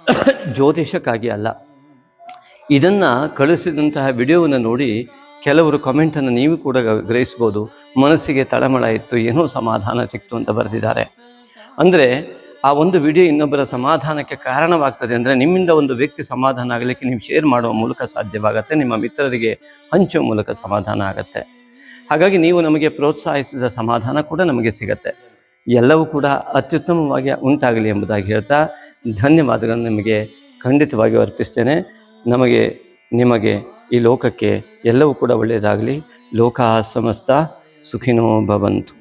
[coughs] ಜ್ಯೋತಿಷಕ್ಕಾಗಿ ಅಲ್ಲ. ಇದನ್ನು ಕಳಿಸಿದಂತಹ ವಿಡಿಯೋವನ್ನು ನೋಡಿ ಕೆಲವರು ಕಮೆಂಟನ್ನು ನೀವು ಕೂಡ ಗ್ರಹಿಸ್ಬೋದು. ಮನಸ್ಸಿಗೆ ತಳಮಳ ಇತ್ತು, ಏನೋ ಸಮಾಧಾನ ಸಿಕ್ತು ಅಂತ ಬರೆದಿದ್ದಾರೆ. ಅಂದರೆ ಆ ಒಂದು ವಿಡಿಯೋ ಇನ್ನೊಬ್ಬರ ಸಮಾಧಾನಕ್ಕೆ ಕಾರಣವಾಗ್ತದೆ ಅಂದರೆ ನಿಮ್ಮಿಂದ ಒಂದು ವ್ಯಕ್ತಿ ಸಮಾಧಾನ ಆಗಲಿಕ್ಕೆ ನೀವು ಶೇರ್ ಮಾಡುವ ಮೂಲಕ ಸಾಧ್ಯವಾಗುತ್ತೆ, ನಿಮ್ಮ ಮಿತ್ರರಿಗೆ ಹಂಚುವ ಮೂಲಕ ಸಮಾಧಾನ ಆಗುತ್ತೆ. ಹಾಗಾಗಿ ನೀವು ನಮಗೆ ಪ್ರೋತ್ಸಾಹಿಸಿದ ಸಮಾಧಾನ ಕೂಡ ನಮಗೆ ಸಿಗತ್ತೆ. ಎಲ್ಲವೂ ಕೂಡ ಅತ್ಯುತ್ತಮವಾಗಿ ಉಂಟಾಗಲಿ ಎಂಬುದಾಗಿ ಹೇಳ್ತಾ ಧನ್ಯವಾದಗಳನ್ನು ನಿಮಗೆ ಖಂಡಿತವಾಗಿ ಅರ್ಪಿಸ್ತೇನೆ. ನಮಗೆ, ನಿಮಗೆ ಈ ಲೋಕಕ್ಕೆ ಎಲ್ಲವೂ ಕೂಡ ಒಳ್ಳೆಯದಾಗಲಿ. ಲೋಕ ಸಮಸ್ತ ಸುಖಿನೋ ಭವಂತು.